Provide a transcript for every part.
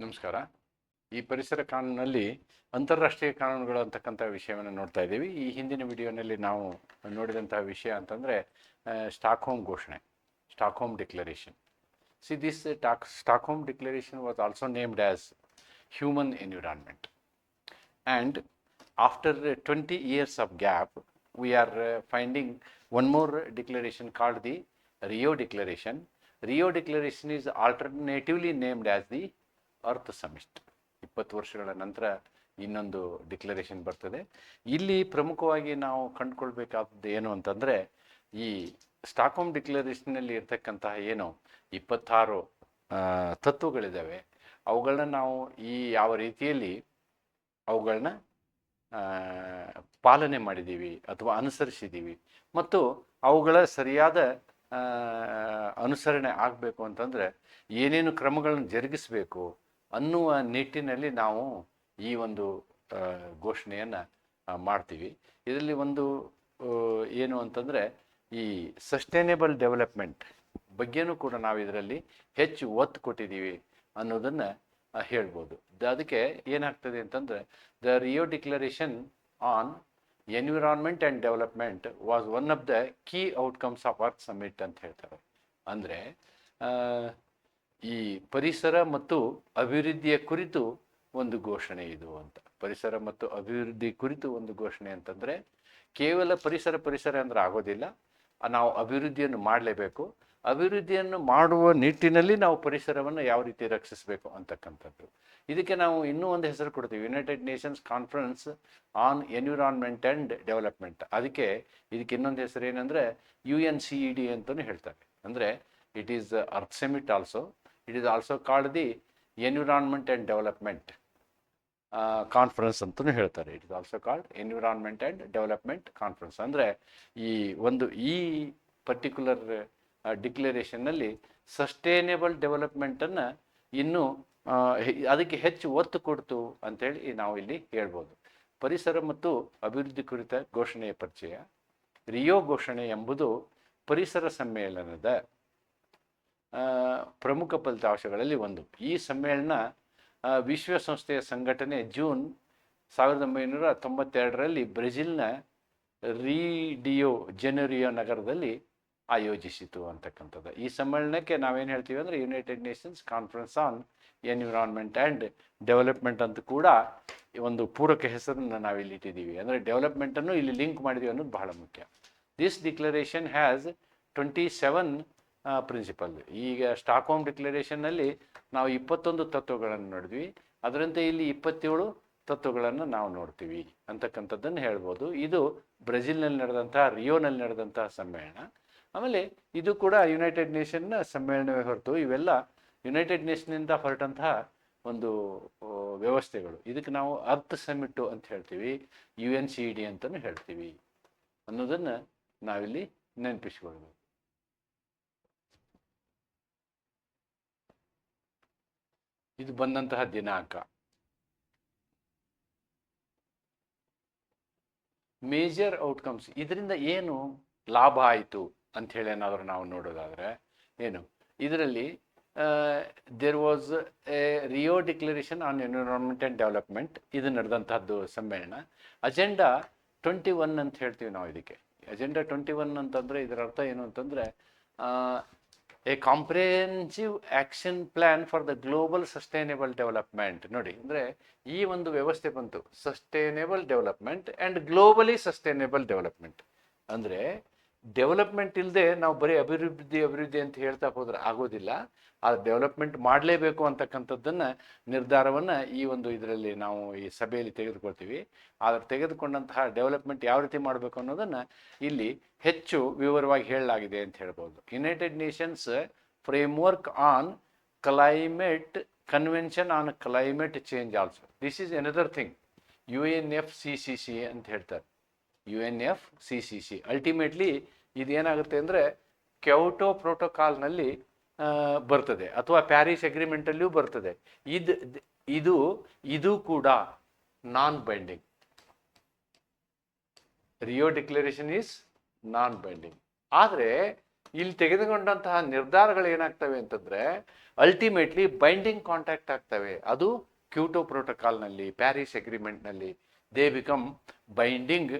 ನಮಸ್ಕಾರ. ಈ ಪರಿಸರ ಕಾನೂನಲ್ಲಿ ಅಂತಾರಾಷ್ಟ್ರೀಯ ಕಾನೂನುಗಳು ಅಂತಕ್ಕಂಥ ವಿಷಯವನ್ನು ನೋಡ್ತಾ ಇದ್ದೀವಿ. ಈ ಹಿಂದಿನ ವಿಡಿಯೋನಲ್ಲಿ ನಾವು ನೋಡಿದಂತಹ ವಿಷಯ ಅಂತಂದರೆ ಸ್ಟಾಕ್ಹೋಮ್ ಘೋಷಣೆ Stockholm declaration. See this talk Stockholm declaration was also named as human environment and after uh, 20 years of gap we are uh, finding one more the Rio declaration rio declaration is alternatively named as the earth summit ಇಪ್ಪತ್ತು ವರ್ಷಗಳ ನಂತರ ಇನ್ನೊಂದು declaration ಬರ್ತದೆ. ಇಲ್ಲಿ ಪ್ರಮುಖವಾಗಿ ನಾವು ಕಂಡುಕೊಳ್ಬೇಕಾದದ್ದು ಏನು ಅಂತಂದರೆ, ಈ ಸ್ಟಾಕ್ಹೋಮ್ ಡಿಕ್ಲರೇಷನ್ನಲ್ಲಿ ಇರ್ತಕ್ಕಂತಹ ಏನು ಇಪ್ಪತ್ತಾರು ತತ್ವಗಳಿದ್ದಾವೆ ಅವುಗಳನ್ನ ನಾವು ಈ ಯಾವ ರೀತಿಯಲ್ಲಿ ಅವುಗಳನ್ನ ಪಾಲನೆ ಮಾಡಿದ್ದೀವಿ ಅಥವಾ ಅನುಸರಿಸಿದ್ದೀವಿ ಮತ್ತು ಅವುಗಳ ಸರಿಯಾದ ಅನುಸರಣೆ ಆಗಬೇಕು ಅಂತಂದರೆ ಏನೇನು ಕ್ರಮಗಳನ್ನು ಜರುಗಿಸಬೇಕು ಅನ್ನುವ ನಿಟ್ಟಿನಲ್ಲಿ ನಾವು ಈ ಒಂದು ಘೋಷಣೆಯನ್ನು ಮಾಡ್ತೀವಿ. ಇದರಲ್ಲಿ ಒಂದು ಏನು ಅಂತಂದರೆ ಈ ಸಸ್ಟೈನೇಬಲ್ ಡೆವಲಪ್ಮೆಂಟ್ ಬಗ್ಗೆನೂ ಕೂಡ ನಾವು ಇದರಲ್ಲಿ ಹೆಚ್ಚು ಒತ್ತು ಕೊಟ್ಟಿದ್ದೀವಿ ಅನ್ನೋದನ್ನು ಹೇಳ್ಬೋದು. ಅದಕ್ಕೆ ಏನಾಗ್ತದೆ ಅಂತಂದರೆ, the Rio declaration on environment and development was one of the key outcomes of earth summit ಅಂತ ಹೇಳ್ತಾರೆ. ಅಂದರೆ ಈ ಪರಿಸರ ಮತ್ತು ಅಭಿವೃದ್ಧಿಯ ಕುರಿತು ಒಂದು ಘೋಷಣೆ ಇದು ಅಂತ. ಪರಿಸರ ಮತ್ತು ಅಭಿವೃದ್ಧಿ ಕುರಿತು ಒಂದು ಘೋಷಣೆ ಅಂತಂದರೆ, ಕೇವಲ ಪರಿಸರ ಪರಿಸರ ಅಂದ್ರೆ ಆಗೋದಿಲ್ಲ. ನಾವು ಅಭಿವೃದ್ಧಿಯನ್ನು ಮಾಡಲೇಬೇಕು. ಅಭಿವೃದ್ಧಿಯನ್ನು ಮಾಡುವ ನಿಟ್ಟಿನಲ್ಲಿ ನಾವು ಪರಿಸರವನ್ನು ಯಾವ ರೀತಿ ರಕ್ಷಿಸಬೇಕು ಅಂತಕ್ಕಂಥದ್ದು. ಇದಕ್ಕೆ ನಾವು ಇನ್ನೂ ಒಂದು ಹೆಸರು ಕೊಡ್ತೀವಿ. United Nations conference on environment and development ಅದಕ್ಕೆ ಇದಕ್ಕೆ ಇನ್ನೊಂದು ಹೆಸರು ಏನಂದರೆ U N C E D ಅಂತಲೂ ಹೇಳ್ತಾರೆ. ಅಂದರೆ it is earth summit also it is also called the environment and development conference ಅಂತಲೂ ಹೇಳ್ತಾರೆ. It is also called environment and development conference ಅಂದರೆ ಈ ಒಂದು ಈ ಪರ್ಟಿಕ್ಯುಲರ್ ಡಿಕ್ಲರೇಷನ್ನಲ್ಲಿ ಸಸ್ಟೇನೇಬಲ್ ಡೆವಲಪ್ಮೆಂಟನ್ನು ಇನ್ನೂ ಅದಕ್ಕೆ ಹೆಚ್ಚು ಒತ್ತು ಕೊಡ್ತು ಅಂತೇಳಿ ನಾವು ಇಲ್ಲಿ ಹೇಳ್ಬೋದು. ಪರಿಸರ ಮತ್ತು ಅಭಿವೃದ್ಧಿ ಕುರಿತ ಘೋಷಣೆಯ ಪರಿಚಯ. ರಿಯೋ ಘೋಷಣೆ ಎಂಬುದು ಪರಿಸರ ಸಮ್ಮೇಳನದ ಪ್ರಮುಖ ಫಲಿತಾಂಶಗಳಲ್ಲಿ ಒಂದು. ಈ ಸಮ್ಮೇಳನ ವಿಶ್ವಸಂಸ್ಥೆಯ ಸಂಘಟನೆ ಜೂನ್ ಸಾವಿರದ ಒಂಬೈನೂರ ತೊಂಬತ್ತೆರಡರಲ್ಲಿ ಬ್ರೆಜಿಲ್ನ ರೀಡಿಯೋ ಜೆನೆರಿಯೋ ನಗರದಲ್ಲಿ ಆಯೋಜಿಸಿತು ಅಂತಕ್ಕಂಥದ್ದು. ಈ ಸಮ್ಮೇಳನಕ್ಕೆ ನಾವೇನು ಹೇಳ್ತೀವಿ ಅಂದರೆ United Nations conference on environment and development ಅಂತ ಕೂಡ ಒಂದು ಪೂರಕ ಹೆಸರನ್ನು ನಾವಿಲ್ಲಿ ಇಟ್ಟಿದ್ದೀವಿ. ಅಂದರೆ ಡೆವಲಪ್ಮೆಂಟನ್ನು ಇಲ್ಲಿ ಲಿಂಕ್ ಮಾಡಿದ್ದೀವಿ ಅನ್ನೋದು ಬಹಳ ಮುಖ್ಯ. This declaration has twenty seven principle ಈಗ ಸ್ಟಾಕ್ಹೋಮ್ ಡಿಕ್ಲರೇಷನ್ನಲ್ಲಿ ನಾವು ಇಪ್ಪತ್ತೊಂದು ತತ್ವಗಳನ್ನು ನೋಡಿದ್ವಿ. ಅದರಂತೆ ಇಲ್ಲಿ ಇಪ್ಪತ್ತೇಳು ತತ್ವಗಳನ್ನು ನಾವು ನೋಡ್ತೀವಿ ಅಂತಕ್ಕಂಥದ್ದನ್ನು ಹೇಳ್ಬೋದು. ಇದು ಬ್ರೆಜಿಲ್ನಲ್ಲಿ ನಡೆದಂತಹ, ರಿಯೋನಲ್ಲಿ ನಡೆದಂತಹ ಸಮ್ಮೇಳನ. ಆಮೇಲೆ ಇದು ಕೂಡ ಯುನೈಟೆಡ್ ನೇಷನ್ನ ಸಮ್ಮೇಳನವೇ ಹೊರತು ಇವೆಲ್ಲ ಯುನೈಟೆಡ್ ನೇಷನ್ನಿಂದ ಹೊರಟಂತಹ ಒಂದು ವ್ಯವಸ್ಥೆಗಳು. ಇದಕ್ಕೆ ನಾವು ಅರ್ಥ ಸಮಿಟ್ಟು ಅಂತ ಹೇಳ್ತೀವಿ. U N C E D ಅಂತಲೂ ಹೇಳ್ತೀವಿ. ಅನ್ನೋದನ್ನು ನಾವಿಲ್ಲಿ ನೆನಪಿಸ್ಕೊಳ್ಬೇಕು. ಇದು ಬಂದಂತಹ ದಿನಾಂಕ. ಮೇಜರ್ ಔಟ್ಕಮ್ಸ್ ಇದರಿಂದ ಏನು ಲಾಭ ಆಯಿತು ಅಂತ ಹೇಳಿ ಏನಾದರೂ ನಾವು ನೋಡೋದಾದರೆ, ಏನು? ಇದರಲ್ಲಿ there was a Rio declaration on environment and development ಇದು ನಡೆದಂತಹದ್ದು ಸಮ್ಮೇಳನ. ಅಜೆಂಡಾ ಟ್ವೆಂಟಿ ಒನ್ ಅಂತ ಹೇಳ್ತೀವಿ ನಾವು ಇದಕ್ಕೆ. ಅಜೆಂಡಾ ಟ್ವೆಂಟಿ ಒನ್ ಅಂತಂದರೆ ಇದರ ಅರ್ಥ ಏನು ಅಂತಂದರೆ a comprehensive action plan for the global sustainable development ನೋಡಿ, ಅಂದರೆ ಈ ಒಂದು ವ್ಯವಸ್ಥೆ ಬಂತು. Sustainable development and globally sustainable development ಅಂದರೆ ಡೆವಲಪ್ಮೆಂಟ್ ಇಲ್ಲದೆ ನಾವು ಬರೀ ಅಭಿವೃದ್ಧಿ ಅಭಿವೃದ್ಧಿ ಅಂತ ಹೇಳ್ತಾ ಹೋದ್ರೆ ಆಗೋದಿಲ್ಲ. ಆ ಡೆವಲಪ್ಮೆಂಟ್ ಮಾಡಲೇಬೇಕು ಅಂತಕ್ಕಂಥದ್ದನ್ನು ನಿರ್ಧಾರವನ್ನು ಈ ಒಂದು ಇದರಲ್ಲಿ ನಾವು ಈ ಸಭೆಯಲ್ಲಿ ತೆಗೆದುಕೊಳ್ತೀವಿ. ಆದರೆ ತೆಗೆದುಕೊಂಡಂತಹ ಡೆವಲಪ್ಮೆಂಟ್ ಯಾವ ರೀತಿ ಮಾಡಬೇಕು ಅನ್ನೋದನ್ನು ಇಲ್ಲಿ ಹೆಚ್ಚು ವಿವರವಾಗಿ ಹೇಳಲಾಗಿದೆ ಅಂತ ಹೇಳ್ಬೋದು. United Nations framework on climate convention on climate change also this is another thing U N F C C C ಅಂತ ಹೇಳ್ತಾರೆ. U N F C C C ultimately ಇದೇನಾಗುತ್ತೆ ಅಂದರೆ ಕ್ಯೌಟೋ ಪ್ರೋಟೋಕಾಲ್ನಲ್ಲಿ ಬರ್ತದೆ ಅಥವಾ ಪ್ಯಾರಿಸ್ ಅಗ್ರಿಮೆಂಟಲ್ಲಿಯೂ ಬರ್ತದೆ. ಇದು ಇದು ಇದು ಕೂಡ non binding. Rio declaration is non binding. ಆದರೆ ಇಲ್ಲಿ ತೆಗೆದುಕೊಂಡಂತಹ ನಿರ್ಧಾರಗಳು ಏನಾಗ್ತವೆ ಅಂತಂದರೆ ಅಲ್ಟಿಮೇಟ್ಲಿ ಬೈಂಡಿಂಗ್ ಕಾಂಟ್ಯಾಕ್ಟ್ ಆಗ್ತವೆ. ಅದು ಕ್ಯೂಟೋ ಪ್ರೋಟೋಕಾಲ್ನಲ್ಲಿ ಪ್ಯಾರಿಸ್ ಅಗ್ರಿಮೆಂಟ್ನಲ್ಲಿ, ದೇ ಬಿಕಮ್ ಬೈಂಡಿಂಗ್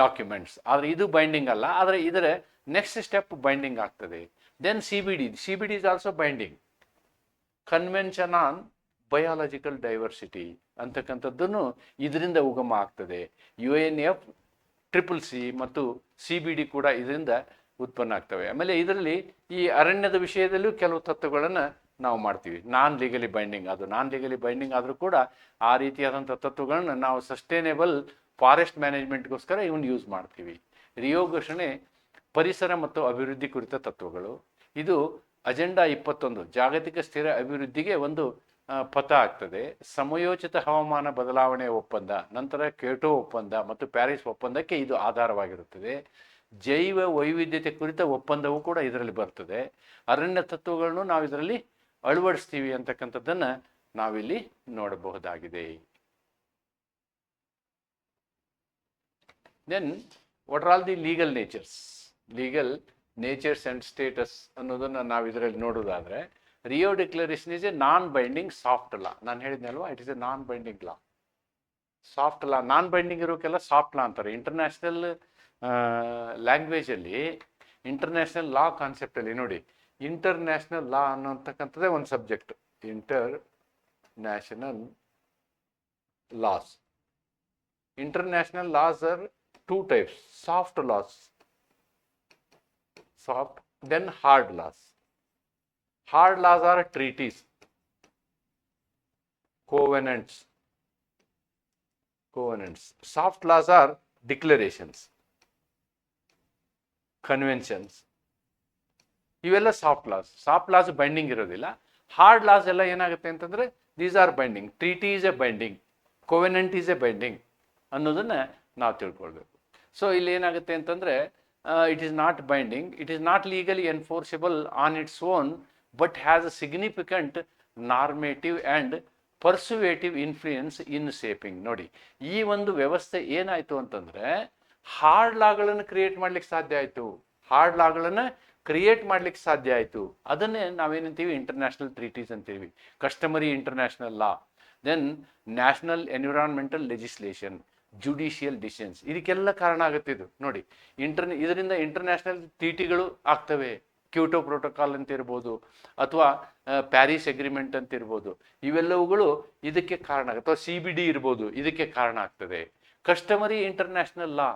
ಡಾಕ್ಯುಮೆಂಟ್ಸ್ ಆದರೆ ಇದು ಬೈಂಡಿಂಗ್ ಅಲ್ಲ. ಆದರೆ ಇದರ ನೆಕ್ಸ್ಟ್ ಸ್ಟೆಪ್ ಬೈಂಡಿಂಗ್ ಆಗ್ತದೆ. Then C B D C B D is also binding convention on biological diversity ಅಂತಕ್ಕಂಥದ್ದನ್ನು ಇದರಿಂದ ಉಗಮ ಆಗ್ತದೆ. U N F triple C ಮತ್ತು ಸಿ ಬಿ ಡಿ ಕೂಡ ಇದರಿಂದ ಉತ್ಪನ್ನ ಆಗ್ತವೆ. ಆಮೇಲೆ ಇದರಲ್ಲಿ ಈ ಅರಣ್ಯದ ವಿಷಯದಲ್ಲೂ ಕೆಲವು ತತ್ವಗಳನ್ನು ನಾವು ಮಾಡ್ತೀವಿ. ನಾನ್ ಲೀಗಲಿ ಬೈಂಡಿಂಗ್ ಅದು ನಾನ್ ಲೀಗಲಿ ಬೈಂಡಿಂಗ್ ಆದರೂ ಕೂಡ ಆ ರೀತಿಯಾದಂಥ ತತ್ವಗಳನ್ನು ನಾವು ಸಸ್ಟೈನೇಬಲ್ ಫಾರೆಸ್ಟ್ ಮ್ಯಾನೇಜ್ಮೆಂಟ್ಗೋಸ್ಕರ ಇವನ್ನ ಯೂಸ್ ಮಾಡ್ತೀವಿ. ರಿಯೋ ಘೋಷಣೆ, ಪರಿಸರ ಮತ್ತು ಅಭಿವೃದ್ಧಿ ಕುರಿತ ತತ್ವಗಳು. ಇದು ಅಜೆಂಡಾ ಇಪ್ಪತ್ತೊಂದು, ಜಾಗತಿಕ ಸ್ಥಿರ ಅಭಿವೃದ್ಧಿಗೆ ಒಂದು ಪಥ ಆಗ್ತದೆ. ಸಮಯೋಚಿತ ಹವಾಮಾನ ಬದಲಾವಣೆ ಒಪ್ಪಂದ, ನಂತರ ಕ್ಯೋಟೋ ಒಪ್ಪಂದ ಮತ್ತು ಪ್ಯಾರಿಸ್ ಒಪ್ಪಂದಕ್ಕೆ ಇದು ಆಧಾರವಾಗಿರುತ್ತದೆ. ಜೈವ ವೈವಿಧ್ಯತೆ ಕುರಿತ ಒಪ್ಪಂದವೂ ಕೂಡ ಇದರಲ್ಲಿ ಬರ್ತದೆ. ಅರಣ್ಯ ತತ್ವಗಳನ್ನು ನಾವು ಇದರಲ್ಲಿ ಅಳವಡಿಸ್ತೀವಿ ಅಂತಕ್ಕಂಥದ್ದನ್ನು ನಾವಿಲ್ಲಿ ನೋಡಬಹುದಾಗಿದೆ. Then what are all the legal natures legal natures and status ಅನ್ನೋದನ್ನು ನಾವು ಇದರಲ್ಲಿ ನೋಡೋದಾದರೆ Rio declaration is a non binding soft law ನಾನು ಹೇಳಿದ್ನಲ್ವಾ? It is a non binding law soft law non binding ಇರೋಕ್ಕೆಲ್ಲ soft law ಅಂತಾರೆ international ಲ್ಯಾಂಗ್ವೇಜಲ್ಲಿ international ಲಾ ಕಾನ್ಸೆಪ್ಟಲ್ಲಿ ನೋಡಿ international law ಅನ್ನೋಂತಕ್ಕಂಥದ್ದೇ ಒಂದು subject international laws international laws are two types soft laws soft then hard loss hard laws are treaties, covenants covenants. Soft laws are declarations, conventions. ಇವೆಲ್ಲ soft laws soft laws binding ಇರೋದಿಲ್ಲ. Hard laws ಎಲ್ಲ ಏನಾಗುತ್ತೆ ಅಂತಂದ್ರೆ these are binding treaty is a binding covenant is a binding ಅನ್ನೋದನ್ನ ನಾವು ತಿಳ್ಕೊಳ್ಬೇಕು. So ಇಲ್ಲಿ ಏನಾಗುತ್ತೆ ಅಂತಂದ್ರೆ it is not binding it is not legally enforceable on its own but has a significant normative and persuasive influence in shaping ನೋಡಿ, ಈ ಒಂದು ವ್ಯವಸ್ಥೆ ಏನಾಯ್ತು ಅಂತಂದರೆ ಹಾರ್ಡ್ ಲಾಗಳನ್ನು ಕ್ರಿಯೇಟ್ ಮಾಡ್ಲಿಕ್ಕೆ ಸಾಧ್ಯ ಆಯ್ತು. ಹಾರ್ಡ್ ಲಾಗಳನ್ನು ಕ್ರಿಯೇಟ್ ಮಾಡ್ಲಿಕ್ಕೆ ಸಾಧ್ಯ ಆಯ್ತು. ಅದನ್ನೇ ನಾವೇನಂತೀವಿ ಇಂಟರ್ನ್ಯಾಷನಲ್ ಟ್ರೀಟೀಸ್ ಅಂತೀವಿ. Customary international law then national environmental legislation judicial decisions ಇದಕ್ಕೆಲ್ಲ ಕಾರಣ ಆಗುತ್ತೆ ಇದು. ನೋಡಿ ಇಂಟರ್ ಇದರಿಂದ ಇಂಟರ್ನ್ಯಾಷನಲ್ ಟಿಟಿಗಳು ಆಗ್ತವೆ. ಕ್ಯೂಟೋ ಪ್ರೋಟೋಕಾಲ್ ಅಂತ ಇರ್ಬೋದು, ಅಥವಾ ಪ್ಯಾರಿಸ್ ಅಗ್ರಿಮೆಂಟ್ ಅಂತ ಇರ್ಬೋದು. ಇವೆಲ್ಲವುಗಳು ಇದಕ್ಕೆ ಕಾರಣ ಆಗುತ್ತೆ. ಅಥವಾ ಸಿ ಬಿ ಡಿ ಇರ್ಬೋದು, ಇದಕ್ಕೆ ಕಾರಣ ಆಗ್ತದೆ. ಕಸ್ಟಮರಿ ಇಂಟರ್ನ್ಯಾಷನಲ್ ಲಾ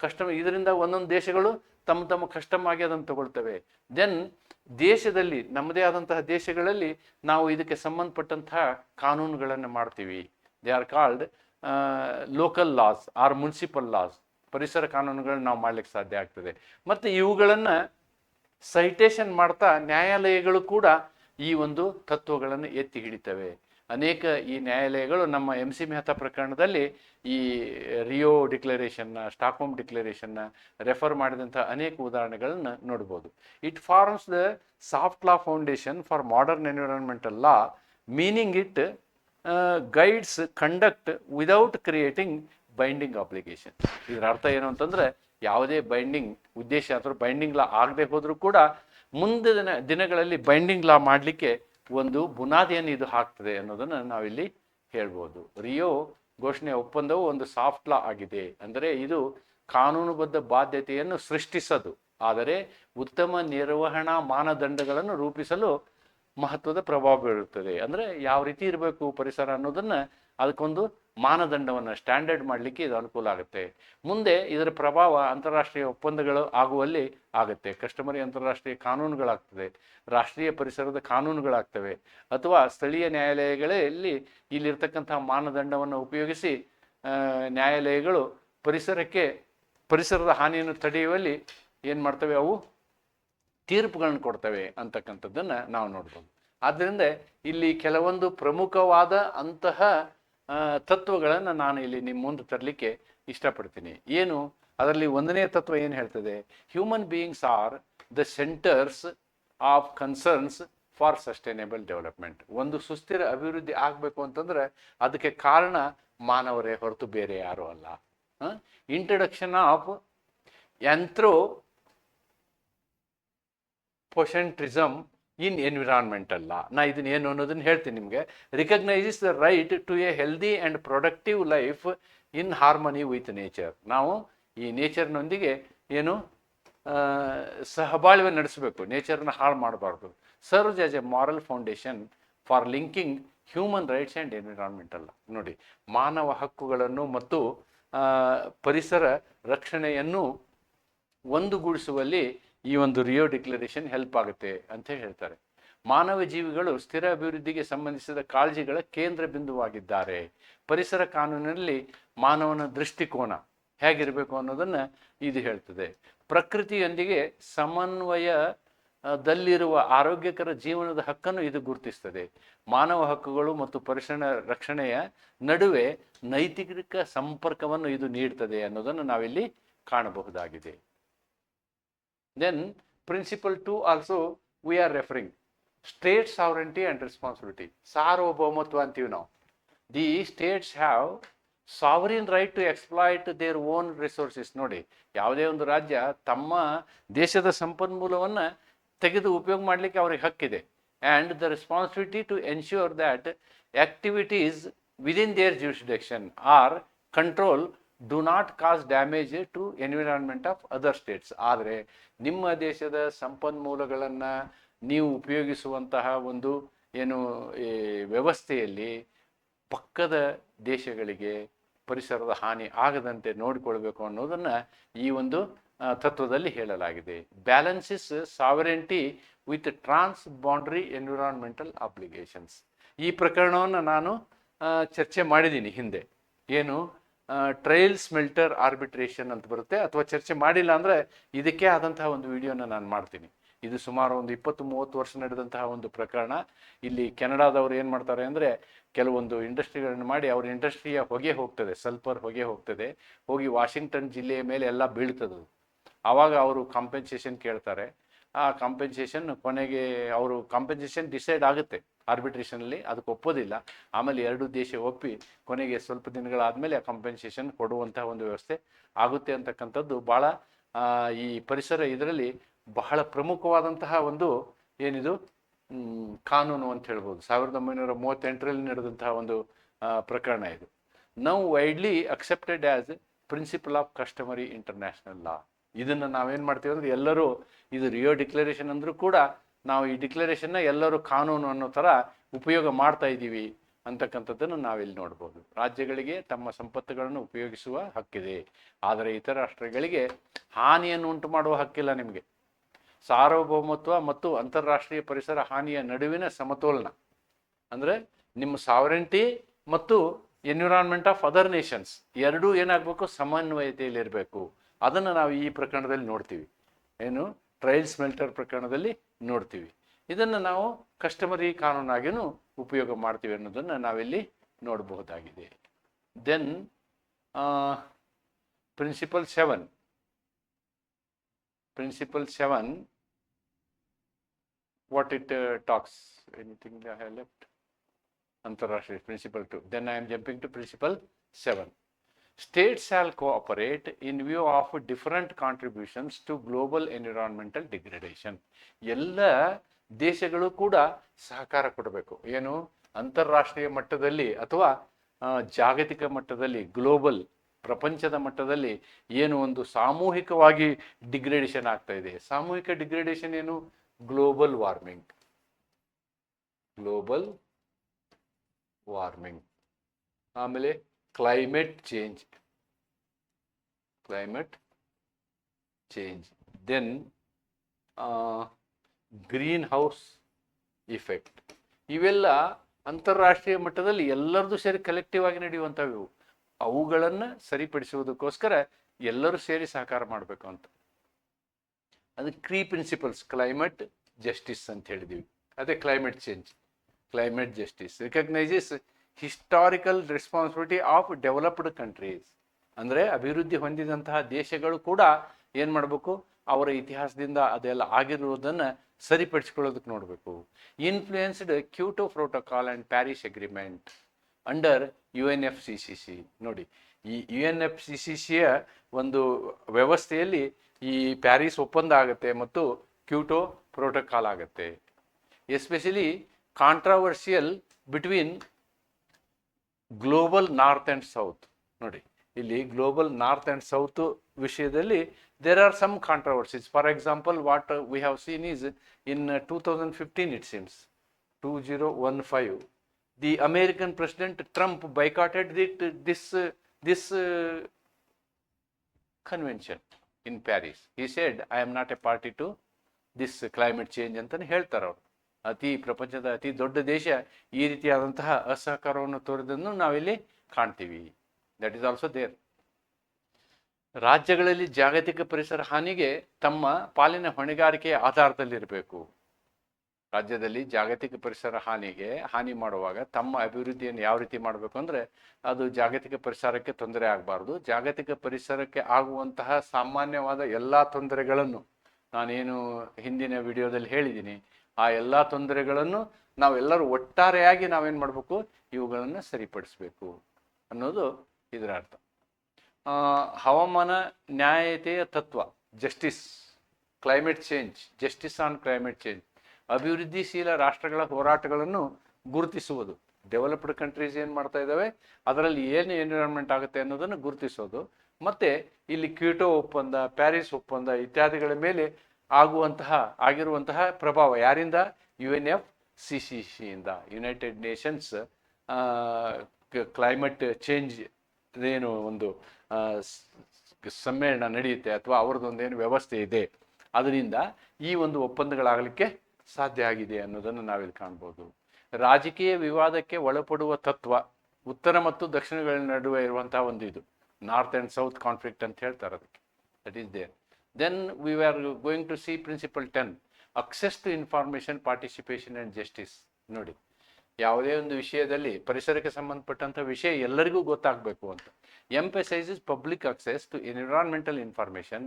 ಕಸ್ಟಮರ್ ಇದರಿಂದ ಒಂದೊಂದು ದೇಶಗಳು ತಮ್ಮ ತಮ್ಮ ಕಸ್ಟಮ್ ಆಗಿ ಅದನ್ನು ತಗೊಳ್ತವೆ. ದೆನ್ ದೇಶದಲ್ಲಿ, ನಮ್ಮದೇ ಆದಂತಹ ದೇಶಗಳಲ್ಲಿ ನಾವು ಇದಕ್ಕೆ ಸಂಬಂಧಪಟ್ಟಂತಹ ಕಾನೂನುಗಳನ್ನು ಮಾಡ್ತೀವಿ. They are called local laws or municipal laws ಪರಿಸರ ಕಾನೂನುಗಳನ್ನ ನಾವು ಮಾಡ್ಲಿಕ್ಕೆ ಸಾಧ್ಯ ಆಗ್ತದೆ. ಮತ್ತು ಇವುಗಳನ್ನು ಸೈಟೇಷನ್ ಮಾಡ್ತಾ ನ್ಯಾಯಾಲಯಗಳು ಕೂಡ ಈ ಒಂದು ತತ್ವಗಳನ್ನು ಎತ್ತಿ ಹಿಡಿತವೆ. ಅನೇಕ ಈ ನ್ಯಾಯಾಲಯಗಳು ನಮ್ಮ ಎಂ ಸಿ ಮೆಹ್ತಾ ಪ್ರಕರಣದಲ್ಲಿ ಈ ರಿಯೋ ಡಿಕ್ಲರೇಷನ್ನ ಸ್ಟಾಕ್ಹೋಮ್ ಡಿಕ್ಲರೇಷನ್ನ ರೆಫರ್ ಮಾಡಿದಂಥ ಅನೇಕ ಉದಾಹರಣೆಗಳನ್ನು ನೋಡ್ಬೋದು. It forms the soft law foundation for modern environmental law meaning it guides conduct without creating binding application ಇದರ ಅರ್ಥ ಏನು ಅಂತಂದರೆ, ಯಾವುದೇ ಬೈಂಡಿಂಗ್ ಉದ್ದೇಶ ಅಥವಾ ಬೈಂಡಿಂಗ್ ಲಾ ಆಗದೆ ಹೋದರೂ ಕೂಡ ಮುಂದಿನ ದಿನಗಳಲ್ಲಿ ಬೈಂಡಿಂಗ್ ಲಾ ಮಾಡಲಿಕ್ಕೆ ಒಂದು ಬುನಾದಿಯನ್ನು ಇದು ಹಾಕ್ತದೆ ಅನ್ನೋದನ್ನು ನಾವಿಲ್ಲಿ ಹೇಳ್ಬೋದು. ರಿಯೋ ಘೋಷಣೆ ಒಪ್ಪಂದವು ಒಂದು ಸಾಫ್ಟ್ ಲಾ ಆಗಿದೆ. ಅಂದರೆ ಇದು ಕಾನೂನುಬದ್ಧ ಬಾಧ್ಯತೆಯನ್ನು ಸೃಷ್ಟಿಸದು. ಆದರೆ ಉತ್ತಮ ನಿರ್ವಹಣಾ ಮಾನದಂಡಗಳನ್ನು ರೂಪಿಸಲು ಮಹತ್ವದ ಪ್ರಭಾವ ಬೀರುತ್ತದೆ. ಅಂದರೆ ಯಾವ ರೀತಿ ಇರಬೇಕು ಪರಿಸರ ಅನ್ನೋದನ್ನ ಅದಕ್ಕೊಂದು ಮಾನದಂಡವನ್ನು ಸ್ಟ್ಯಾಂಡರ್ಡ್ ಮಾಡಲಿಕ್ಕೆ ಇದು ಅನುಕೂಲ ಆಗುತ್ತೆ. ಮುಂದೆ ಇದರ ಪ್ರಭಾವ ಅಂತಾರಾಷ್ಟ್ರೀಯ ಒಪ್ಪಂದಗಳು ಆಗುವಲ್ಲಿ ಆಗುತ್ತೆ. ಕಸ್ಟಮರಿ ಅಂತಾರಾಷ್ಟ್ರೀಯ ಕಾನೂನುಗಳಾಗ್ತದೆ. ರಾಷ್ಟ್ರೀಯ ಪರಿಸರದ ಕಾನೂನುಗಳಾಗ್ತವೆ. ಅಥವಾ ಸ್ಥಳೀಯ ನ್ಯಾಯಾಲಯಗಳಲ್ಲಿ ಇಲ್ಲಿರ್ತಕ್ಕಂಥ ಮಾನದಂಡವನ್ನು ಉಪಯೋಗಿಸಿ ನ್ಯಾಯಾಲಯಗಳು ಪರಿಸರಕ್ಕೆ, ಪರಿಸರದ ಹಾನಿಯನ್ನು ತಡೆಯುವಲ್ಲಿ ಏನು ಮಾಡ್ತವೆ ಅವು? ತೀರ್ಪುಗಳನ್ನು ಕೊಡ್ತವೆ ಅಂತಕ್ಕಂಥದ್ದನ್ನ ನಾವು ನೋಡ್ಬೋದು. ಆದ್ದರಿಂದ ಇಲ್ಲಿ ಕೆಲವೊಂದು ಪ್ರಮುಖವಾದ ಅಂತಹ ತತ್ವಗಳನ್ನು ನಾನು ಇಲ್ಲಿ ನಿಮ್ಮ ಮುಂದೆ ತರಲಿಕ್ಕೆ ಇಷ್ಟಪಡ್ತೀನಿ. ಏನು? ಅದರಲ್ಲಿ ಒಂದನೇ ತತ್ವ ಏನು ಹೇಳ್ತದೆ? Human beings are the centers of concerns for sustainable development ಒಂದು ಸುಸ್ಥಿರ ಅಭಿವೃದ್ಧಿ ಆಗಬೇಕು ಅಂತಂದ್ರೆ ಅದಕ್ಕೆ ಕಾರಣ ಮಾನವರೇ ಹೊರತು ಬೇರೆ ಯಾರೂ ಅಲ್ಲ. Introduction of anthropocentrism in environment ಅಲ್ಲ ನಾ ಇದನ್ನ ಏನು ಅನ್ನೋದನ್ನ ಹೇಳ್ತೀನಿ ನಿಮಗೆ. Recognises the right to a healthy and productive life in harmony with nature. ನಾವು ಈ ನೇಚರ್ನೊಂದಿಗೆ ಏನು ಸಹಬಾಳ್ವೆ ನಡೆಸಬೇಕು. ನೇಚರ್ನ ಹಾಳು ಮಾಡಬಾರ್ದು. Serves as a moral foundation for linking human rights and ಎನ್ವಿರಾನ್ಮೆಂಟಲ್ಲ ನೋಡಿ, ಮಾನವ ಹಕ್ಕುಗಳನ್ನು ಮತ್ತು ಪರಿಸರ ರಕ್ಷಣೆಯನ್ನು ಒಂದುಗೂಡಿಸುವಲ್ಲಿ ಈ ಒಂದು ರಿಯೋ ಡಿಕ್ಲರೇಷನ್ ಹೆಲ್ಪ್ ಆಗುತ್ತೆ ಅಂತ ಹೇಳ್ತಾರೆ. ಮಾನವ ಜೀವಿಗಳು ಸ್ಥಿರ ಅಭಿವೃದ್ಧಿಗೆ ಸಂಬಂಧಿಸಿದ ಕಾಳಜಿಗಳ ಕೇಂದ್ರ ಬಿಂದುವಾಗಿದ್ದಾರೆ. ಪರಿಸರ ಕಾನೂನಿನಲ್ಲಿ ಮಾನವನ ದೃಷ್ಟಿಕೋನ ಹೇಗಿರಬೇಕು ಅನ್ನೋದನ್ನು ಇದು ಹೇಳ್ತದೆ. ಪ್ರಕೃತಿಯೊಂದಿಗೆ ಸಮನ್ವಯ ದಲ್ಲಿರುವ ಆರೋಗ್ಯಕರ ಜೀವನದ ಹಕ್ಕನ್ನು ಇದು ಗುರುತಿಸ್ತದೆ. ಮಾನವ ಹಕ್ಕುಗಳು ಮತ್ತು ಪರಿಸರ ರಕ್ಷಣೆಯ ನಡುವೆ ನೈತಿಕ ಸಂಪರ್ಕವನ್ನು ಇದು ನೀಡ್ತದೆ ಅನ್ನೋದನ್ನು ನಾವಿಲ್ಲಿ ಕಾಣಬಹುದಾಗಿದೆ. Then principle two also we are referring state sovereignty and responsibility ಸಾರ್ವಭೌಮತ್ವ ಅಂತೀವಿ ನಾವು the states have sovereign right to exploit their own resources ನೋಡಿ ಯಾವುದೇ ಒಂದು ರಾಜ್ಯ ತಮ್ಮ ದೇಶದ ಸಂಪನ್ಮೂಲವನ್ನು ತೆಗೆದು ಉಪಯೋಗ ಮಾಡಲಿಕ್ಕೆ ಅವ್ರಿಗೆ ಹಕ್ಕಿದೆ and the responsibility to ensure that activities within their jurisdiction or control do not cause damage to environment of other states ಆದರೆ ನಿಮ್ಮ ದೇಶದ ಸಂಪನ್ಮೂಲಗಳನ್ನು ನೀವು ಉಪಯೋಗಿಸುವಂತಹ ಒಂದು ಏನು, ಈ ವ್ಯವಸ್ಥೆಯಲ್ಲಿ ಪಕ್ಕದ ದೇಶಗಳಿಗೆ ಪರಿಸರದ ಹಾನಿ ಆಗದಂತೆ ನೋಡಿಕೊಳ್ಬೇಕು ಅನ್ನೋದನ್ನು ಈ ಒಂದು ತತ್ವದಲ್ಲಿ ಹೇಳಲಾಗಿದೆ. Balances sovereignty with transboundary environmental applications ಈ ಪ್ರಕರಣವನ್ನು ನಾನು ಚರ್ಚೆ ಮಾಡಿದ್ದೀನಿ ಹಿಂದೆ. ಏನು ಟ್ರಯಲ್ ಸ್ಮೆಲ್ಟರ್ ಆರ್ಬಿಟ್ರೇಷನ್ ಅಂತ ಬರುತ್ತೆ ಅಥವಾ ಚರ್ಚೆ ಮಾಡಿಲ್ಲ ಅಂದರೆ ಇದಕ್ಕೆ ಆದಂತಹ ಒಂದು ವಿಡಿಯೋನ ನಾನು ಮಾಡ್ತೀನಿ. ಇದು ಸುಮಾರು ಒಂದು ಇಪ್ಪತ್ತು ಮೂವತ್ತು ವರ್ಷ ನಡೆದಂತಹ ಒಂದು ಪ್ರಕರಣ. ಇಲ್ಲಿ ಕೆನಡಾದವ್ರು ಏನು ಮಾಡ್ತಾರೆ ಅಂದರೆ ಕೆಲವೊಂದು ಇಂಡಸ್ಟ್ರಿಗಳನ್ನು ಮಾಡಿ ಅವ್ರ ಇಂಡಸ್ಟ್ರಿಯ ಹೊಗೆ ಹೋಗ್ತದೆ ಸಲ್ಫರ್ ಹೊಗೆ ಹೋಗ್ತದೆ. ಹೋಗಿ ವಾಷಿಂಗ್ಟನ್ ಜಿಲ್ಲೆಯ ಮೇಲೆ ಎಲ್ಲ ಬೀಳ್ತದೆ. ಆವಾಗ ಅವರು ಕಾಂಪೆನ್ಸೇಷನ್ ಕೇಳ್ತಾರೆ. ಆ ಕಾಂಪೆನ್ಸೇಷನ್ ಕೊನೆಗೆ ಅವರು ಕಾಂಪೆನ್ಸೇಷನ್ ಡಿಸೈಡ್ ಆಗುತ್ತೆ. ಆರ್ಬಿಟ್ರೇಷನಲ್ಲಿ ಅದಕ್ಕೆ ಒಪ್ಪೋದಿಲ್ಲ. ಆಮೇಲೆ ಎರಡು ದೇಶ ಒಪ್ಪಿ ಕೊನೆಗೆ ಸ್ವಲ್ಪ ದಿನಗಳಾದಮೇಲೆ ಆ ಕಾಂಪೆನ್ಸೇಷನ್ ಕೊಡುವಂತಹ ಒಂದು ವ್ಯವಸ್ಥೆ ಆಗುತ್ತೆ ಅಂತಕ್ಕಂಥದ್ದು ಭಾಳ ಈ ಪರಿಸರ ಇದರಲ್ಲಿ ಬಹಳ ಪ್ರಮುಖವಾದಂತಹ ಒಂದು ಏನಿದು ಕಾನೂನು ಅಂತ ಹೇಳ್ಬೋದು. ಸಾವಿರದ ಒಂಬೈನೂರ ಮೂವತ್ತೆಂಟರಲ್ಲಿ ನಡೆದಂತಹ ಒಂದು ಪ್ರಕರಣ ಇದು. ನಾವು widely accepted as principle of customary international law ಇದನ್ನು ನಾವೇನು ಮಾಡ್ತೀವಿ ಅಂದರೆ ಎಲ್ಲರೂ ಇದು ರಿಯೋ ಡಿಕ್ಲರೇಷನ್ ಅಂದರೂ ಕೂಡ ನಾವು ಈ ಡಿಕ್ಲರೇಷನ್ನ ಎಲ್ಲರೂ ಕಾನೂನು ಅನ್ನೋ ಥರ ಉಪಯೋಗ ಮಾಡ್ತಾ ಇದ್ದೀವಿ ಅಂತಕ್ಕಂಥದ್ದನ್ನು ನಾವಿಲ್ಲಿ ನೋಡ್ಬೋದು. ರಾಜ್ಯಗಳಿಗೆ ತಮ್ಮ ಸಂಪತ್ತುಗಳನ್ನು ಉಪಯೋಗಿಸುವ ಹಕ್ಕಿದೆ. ಆದರೆ ಇತರ ರಾಷ್ಟ್ರಗಳಿಗೆ ಹಾನಿಯನ್ನು ಉಂಟು ಮಾಡುವ ಹಕ್ಕಿಲ್ಲ ನಿಮಗೆ. ಸಾರ್ವಭೌಮತ್ವ ಮತ್ತು ಅಂತಾರಾಷ್ಟ್ರೀಯ ಪರಿಸರ ಹಾನಿಯ ನಡುವಿನ ಸಮತೋಲನ. ಅಂದರೆ ನಿಮ್ಮ ಸಾವರೆಂಟಿ ಮತ್ತು ಎನ್ವಿರಾನ್ಮೆಂಟ್ ಆಫ್ ಅದರ್ ನೇಷನ್ಸ್ ಎರಡೂ ಏನಾಗಬೇಕು? ಸಮನ್ವಯತೆಯಲ್ಲಿರಬೇಕು. ಅದನ್ನು ನಾವು ಈ ಪ್ರಕರಣದಲ್ಲಿ ನೋಡ್ತೀವಿ. ಏನು? ಟ್ರೈಲ್ಸ್ ಸ್ಮೆಲ್ಟರ್ ಪ್ರಕರಣದಲ್ಲಿ ನೋಡ್ತೀವಿ ಇದನ್ನು ನಾವು ಕಸ್ಟಮರಿ ಕಾನೂನಾಗಿಯೂ ಉಪಯೋಗ ಮಾಡ್ತೀವಿ ಅನ್ನೋದನ್ನು ನಾವಿಲ್ಲಿ ನೋಡಬಹುದಾಗಿದೆ then principle seven principle seven what it talks talks. Anything I have left? Antarashtriya principle then I am jumping to principle seven. States shall cooperate in view of different contributions to global environmental degradation. ಎಲ್ಲ ದೇಶಗಳು ಕೂಡ ಸಹಕಾರ ಕೊಡಬೇಕು. ಏನು? ಅಂತಾರಾಷ್ಟ್ರೀಯ ಮಟ್ಟದಲ್ಲಿ ಅಥವಾ ಜಾಗತಿಕ ಮಟ್ಟದಲ್ಲಿ ಗ್ಲೋಬಲ್ ಪ್ರಪಂಚದ ಮಟ್ಟದಲ್ಲಿ ಏನು ಒಂದು ಸಾಮೂಹಿಕವಾಗಿ ಡಿಗ್ರೇಡೇಷನ್ ಆಗ್ತಾ ಇದೆ. ಸಾಮೂಹಿಕ ಡಿಗ್ರೇಡೇಷನ್ ಏನು? ಗ್ಲೋಬಲ್ ವಾರ್ಮಿಂಗ್ ಗ್ಲೋಬಲ್ ವಾರ್ಮಿಂಗ್ ಆಮೇಲೆ climate change climate change then greenhouse effect ಇವೆಲ್ಲ ಅಂತಾರಾಷ್ಟ್ರೀಯ ಮಟ್ಟದಲ್ಲಿ ಎಲ್ಲರದು ಸೇರಿ ಕಲೆಕ್ಟಿವ್ ಆಗಿ ನಡೆಯುವಂಥವು ಇವು. ಅವುಗಳನ್ನು ಸರಿಪಡಿಸುವುದಕ್ಕೋಸ್ಕರ ಎಲ್ಲರೂ ಸೇರಿ ಸಹಕಾರ ಮಾಡಬೇಕು ಅಂತ. ಅದು ಕ್ರೀ ಪ್ರಿನ್ಸಿಪಲ್ಸ್ ಕ್ಲೈಮೇಟ್ ಜಸ್ಟಿಸ್ ಅಂತ ಹೇಳಿದೀವಿ. ಅದೇ climate change climate justice recognises historical responsibility of developed countries ಅಂದರೆ ಅಭಿವೃದ್ಧಿ ಹೊಂದಿದಂತಹ ದೇಶಗಳು ಕೂಡ ಏನು ಮಾಡಬೇಕು? ಅವರ ಇತಿಹಾಸದಿಂದ ಅದೆಲ್ಲ ಆಗಿರುವುದನ್ನು ಸರಿಪಡಿಸ್ಕೊಳ್ಳೋದಕ್ಕೆ ನೋಡಬೇಕು. Influenced Kyoto protocol and Paris agreement under U N F C C C ನೋಡಿ, ಈ U N F C C ಸಿಯ ಒಂದು ವ್ಯವಸ್ಥೆಯಲ್ಲಿ ಈ ಪ್ಯಾರಿಸ್ ಒಪ್ಪಂದ ಆಗುತ್ತೆ ಮತ್ತು ಕ್ಯೂಟೋ ಪ್ರೋಟೋಕಾಲ್ ಆಗುತ್ತೆ. Especially controversial between global north and south ನೋಡಿ, ಇಲ್ಲಿ ಗ್ಲೋಬಲ್ ನಾರ್ತ್ ಆ್ಯಂಡ್ ಸೌತ್ ವಿಷಯದಲ್ಲಿ there are some controversies for example what we have seen is in two thousand fifteen it seems two zero one five the American president Trump boycotted that this this convention in Paris he said I am not a party to this climate change ಅಂತಲೇ ಹೇಳ್ತಾರೆ ಅವರು. ಅತಿ ಪ್ರಪಂಚದ ಅತಿ ದೊಡ್ಡ ದೇಶ ಈ ರೀತಿಯಾದಂತಹ ಅಸಹಕಾರವನ್ನು ತೋರಿದನ್ನು ನಾವಿಲ್ಲಿ ಕಾಣ್ತೀವಿ. ದಟ್ ಈಸ್ ಆಲ್ಸೋ ದೇರ್ ರಾಜ್ಯಗಳಲ್ಲಿ ಜಾಗತಿಕ ಪರಿಸರ ಹಾನಿಗೆ ತಮ್ಮ ಪಾಲಿನ ಹೊಣೆಗಾರಿಕೆಯ ಆಧಾರದಲ್ಲಿರಬೇಕು. ರಾಜ್ಯದಲ್ಲಿ ಜಾಗತಿಕ ಪರಿಸರ ಹಾನಿಗೆ ಹಾನಿ ಮಾಡುವಾಗ ತಮ್ಮ ಅಭಿವೃದ್ಧಿಯನ್ನು ಯಾವ ರೀತಿ ಮಾಡಬೇಕು ಅಂದರೆ ಅದು ಜಾಗತಿಕ ಪರಿಸರಕ್ಕೆ ತೊಂದರೆ ಆಗಬಾರ್ದು. ಜಾಗತಿಕ ಪರಿಸರಕ್ಕೆ ಆಗುವಂತಹ ಸಾಮಾನ್ಯವಾದ ಎಲ್ಲ ತೊಂದರೆಗಳನ್ನು ನಾನೇನು ಹಿಂದಿನ ವಿಡಿಯೋದಲ್ಲಿ ಹೇಳಿದ್ದೀನಿ. ಆ ಎಲ್ಲ ತೊಂದರೆಗಳನ್ನು ನಾವೆಲ್ಲರೂ ಒಟ್ಟಾರೆಯಾಗಿ ನಾವೇನು ಮಾಡಬೇಕು? ಇವುಗಳನ್ನು ಸರಿಪಡಿಸಬೇಕು ಅನ್ನೋದು ಇದರ ಅರ್ಥ. ಹವಾಮಾನ ನ್ಯಾಯತೆಯ ತತ್ವ justice climate change justice on climate change ಅಭಿವೃದ್ಧಿಶೀಲ ರಾಷ್ಟ್ರಗಳ ಹೋರಾಟಗಳನ್ನು ಗುರುತಿಸುವುದು. ಡೆವಲಪ್ಡ್ ಕಂಟ್ರೀಸ್ ಏನು ಮಾಡ್ತಾ ಇದ್ದಾವೆ? ಅದರಲ್ಲಿ ಏನು ಎನ್ವಿರಾನ್ಮೆಂಟ್ ಆಗುತ್ತೆ ಅನ್ನೋದನ್ನು ಗುರುತಿಸೋದು. ಮತ್ತು ಇಲ್ಲಿ ಕ್ಯೂಟೋ ಒಪ್ಪಂದ, ಪ್ಯಾರಿಸ್ ಒಪ್ಪಂದ ಇತ್ಯಾದಿಗಳ ಮೇಲೆ ಆಗುವಂತಹ, ಆಗಿರುವಂತಹ ಪ್ರಭಾವ ಯಾರಿಂದ? U N F C C ಸಿಯಿಂದ United Nations climate change ಏನು ಒಂದು ಸಮ್ಮೇಳನ ನಡೆಯುತ್ತೆ ಅಥವಾ ಅವ್ರದ್ದೊಂದೇನು ವ್ಯವಸ್ಥೆ ಇದೆ. ಅದರಿಂದ ಈ ಒಂದು ಒಪ್ಪಂದಗಳಾಗಲಿಕ್ಕೆ ಸಾಧ್ಯ ಆಗಿದೆ ಅನ್ನೋದನ್ನು ನಾವಿಲ್ಲಿ ಕಾಣ್ಬೋದು. ರಾಜಕೀಯ ವಿವಾದಕ್ಕೆ ಒಳಪಡುವ ತತ್ವ, ಉತ್ತರ ಮತ್ತು ದಕ್ಷಿಣಗಳ ನಡುವೆ ಇರುವಂತಹ ಒಂದು ಇದು. ನಾರ್ತ್ ಆ್ಯಂಡ್ ಸೌತ್ ಕಾನ್ಫ್ಲಿಕ್ಟ್ ಅಂತ ಹೇಳ್ತಾರೆ ಅದಕ್ಕೆ. That is there then we were going to see principle ten access to information participation and justice. ನೋಡಿ, ಯಾವುದೇ ಒಂದು ವಿಷಯದಲ್ಲಿ ಪರಿಸರಕ್ಕೆ ಸಂಬಂಧಪಟ್ಟಂಥ ವಿಷಯ ಎಲ್ಲರಿಗೂ ಗೊತ್ತಾಗಬೇಕು ಅಂತ. Emphasises public access to environmental information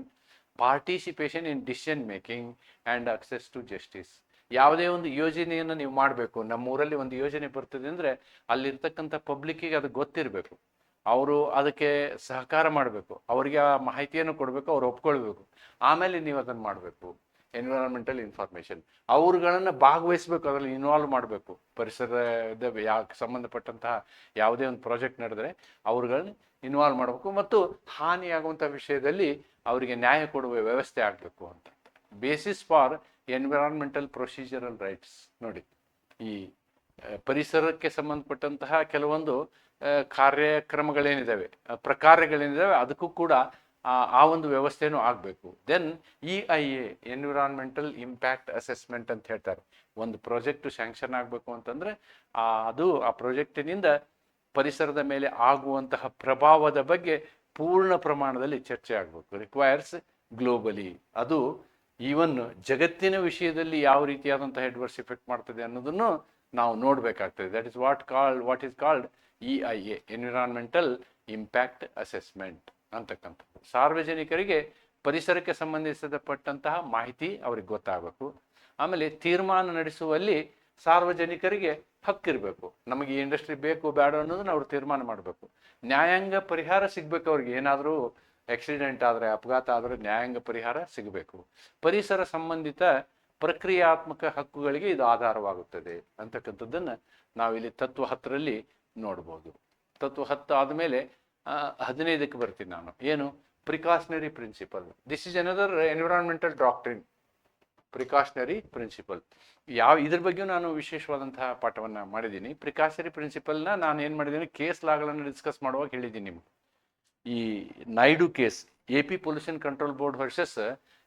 participation in decision making and access to justice ಯಾವುದೇ ಒಂದು ಯೋಜನೆಯನ್ನು ನೀವು ಮಾಡಬೇಕು. ನಮ್ಮ ಊರಲ್ಲಿ ಒಂದು ಯೋಜನೆ ಬರ್ತದೆ ಅಂದರೆ ಅಲ್ಲಿರ್ತಕ್ಕಂಥ ಪಬ್ಲಿಕ್ಕಿಗೆ ಅದು ಗೊತ್ತಿರಬೇಕು. ಅವರು ಅದಕ್ಕೆ ಸಹಕಾರ ಮಾಡಬೇಕು. ಅವರಿಗೆ ಆ ಮಾಹಿತಿಯನ್ನು ಕೊಡಬೇಕು, ಅವ್ರು ಒಪ್ಕೊಳ್ಬೇಕು. ಆಮೇಲೆ ನೀವು ಅದನ್ನು ಮಾಡಬೇಕು. ಎನ್ವಿರಾನ್ಮೆಂಟಲ್ ಇನ್ಫಾರ್ಮೇಷನ್ ಅವ್ರುಗಳನ್ನು ಭಾಗವಹಿಸ್ಬೇಕು, ಅದರಲ್ಲಿ ಇನ್ವಾಲ್ವ್ ಮಾಡಬೇಕು. ಪರಿಸರದ ಯಾ, ಸಂಬಂಧಪಟ್ಟಂತಹ ಯಾವುದೇ ಒಂದು ಪ್ರಾಜೆಕ್ಟ್ ನಡೆದ್ರೆ ಅವ್ರುಗಳನ್ನ ಇನ್ವಾಲ್ವ್ ಮಾಡಬೇಕು ಮತ್ತು ಹಾನಿಯಾಗುವಂಥ ವಿಷಯದಲ್ಲಿ ಅವರಿಗೆ ನ್ಯಾಯ ಕೊಡುವ ವ್ಯವಸ್ಥೆ ಆಗಬೇಕು ಅಂತ. Basis for environmental procedural rights ನೋಡಿ, ಈ ಪರಿಸರಕ್ಕೆ ಸಂಬಂಧಪಟ್ಟಂತಹ ಕೆಲವೊಂದು ಕಾರ್ಯಕ್ರಮಗಳೇನಿದ್ದಾವೆ ಪ್ರಕಾರಗಳೇನಿದ್ದಾವೆ ಅದಕ್ಕೂ ಕೂಡ ಆ ಒಂದು ವ್ಯವಸ್ಥೆನೂ ಆಗಬೇಕು. Then E I A environmental impact assessment ಅಂತ ಹೇಳ್ತಾರೆ. ಒಂದು ಪ್ರಾಜೆಕ್ಟ್ ಸ್ಯಾಂಕ್ಷನ್ ಆಗಬೇಕು ಅಂತಂದ್ರೆ ಅದು ಆ ಪ್ರಾಜೆಕ್ಟಿನಿಂದ ಪರಿಸರದ ಮೇಲೆ ಆಗುವಂತಹ ಪ್ರಭಾವದ ಬಗ್ಗೆ ಪೂರ್ಣ ಪ್ರಮಾಣದಲ್ಲಿ ಚರ್ಚೆ ಆಗಬೇಕು. ರಿಕ್ವೈರ್ಸ್ ಗ್ಲೋಬಲಿ ಅದು ಈವನ್ ಜಗತ್ತಿನ ವಿಷಯದಲ್ಲಿ ಯಾವ ರೀತಿಯಾದಂತಹ ಹೆಡ್ವರ್ಸ್ ಎಫೆಕ್ಟ್ ಮಾಡ್ತದೆ ಅನ್ನೋದನ್ನು ನಾವು ನೋಡಬೇಕಾಗ್ತದೆ. That is what called what is called E I A environmental impact assessment ಅಂತಕ್ಕಂಥದ್ದು. ಸಾರ್ವಜನಿಕರಿಗೆ ಪರಿಸರಕ್ಕೆ ಸಂಬಂಧಿಸಲ್ಪಟ್ಟಂತಹ ಮಾಹಿತಿ ಅವ್ರಿಗೆ ಗೊತ್ತಾಗಬೇಕು. ಆಮೇಲೆ ತೀರ್ಮಾನ ನಡೆಸುವಲ್ಲಿ ಸಾರ್ವಜನಿಕರಿಗೆ ಹಕ್ಕಿರಬೇಕು ನಮಗೆ ಈ ಇಂಡಸ್ಟ್ರಿ ಬೇಕು, ಬೇಡ ಅನ್ನೋದನ್ನ ಅವ್ರು ತೀರ್ಮಾನ ಮಾಡಬೇಕು. ನ್ಯಾಯಾಂಗ ಪರಿಹಾರ ಸಿಗ್ಬೇಕು ಅವ್ರಿಗೆ. ಏನಾದರೂ ಆಕ್ಸಿಡೆಂಟ್ ಆದರೆ, ಅಪಘಾತ ಆದರೆ ನ್ಯಾಯಾಂಗ ಪರಿಹಾರ ಸಿಗಬೇಕು. ಪರಿಸರ ಸಂಬಂಧಿತ ಪ್ರಕ್ರಿಯಾತ್ಮಕ ಹಕ್ಕುಗಳಿಗೆ ಇದು ಆಧಾರವಾಗುತ್ತದೆ ಅಂತಕ್ಕಂಥದ್ದನ್ನು ನಾವಿಲ್ಲಿ ತತ್ವ ಹತ್ತರಲ್ಲಿ ನೋಡ್ಬೋದು. ತತ್ವ ಹತ್ತು ಆದಮೇಲೆ ಹದಿನೈದಕ್ಕೆ ಬರ್ತೀನಿ ನಾನು. ಏನು? Precautionary principle this is another environmental doctrine precautionary principle ಯಾವ, ಇದ್ರ ಬಗ್ಗೆ ನಾನು ವಿಶೇಷವಾದಂತಹ ಪಾಠವನ್ನು ಮಾಡಿದ್ದೀನಿ. ಪ್ರಿಕಾಷನರಿ ಪ್ರಿನ್ಸಿಪಲ್ನ ನಾನು ಏನು ಮಾಡಿದ್ದೀನಿ? ಕೇಸ್ ಲಾಗಳನ್ನು ಡಿಸ್ಕಸ್ ಮಾಡುವಾಗ ಹೇಳಿದ್ದೀನಿ ನಿಮ್ಗೆ. ಈ Naidu case A P pollution control board versus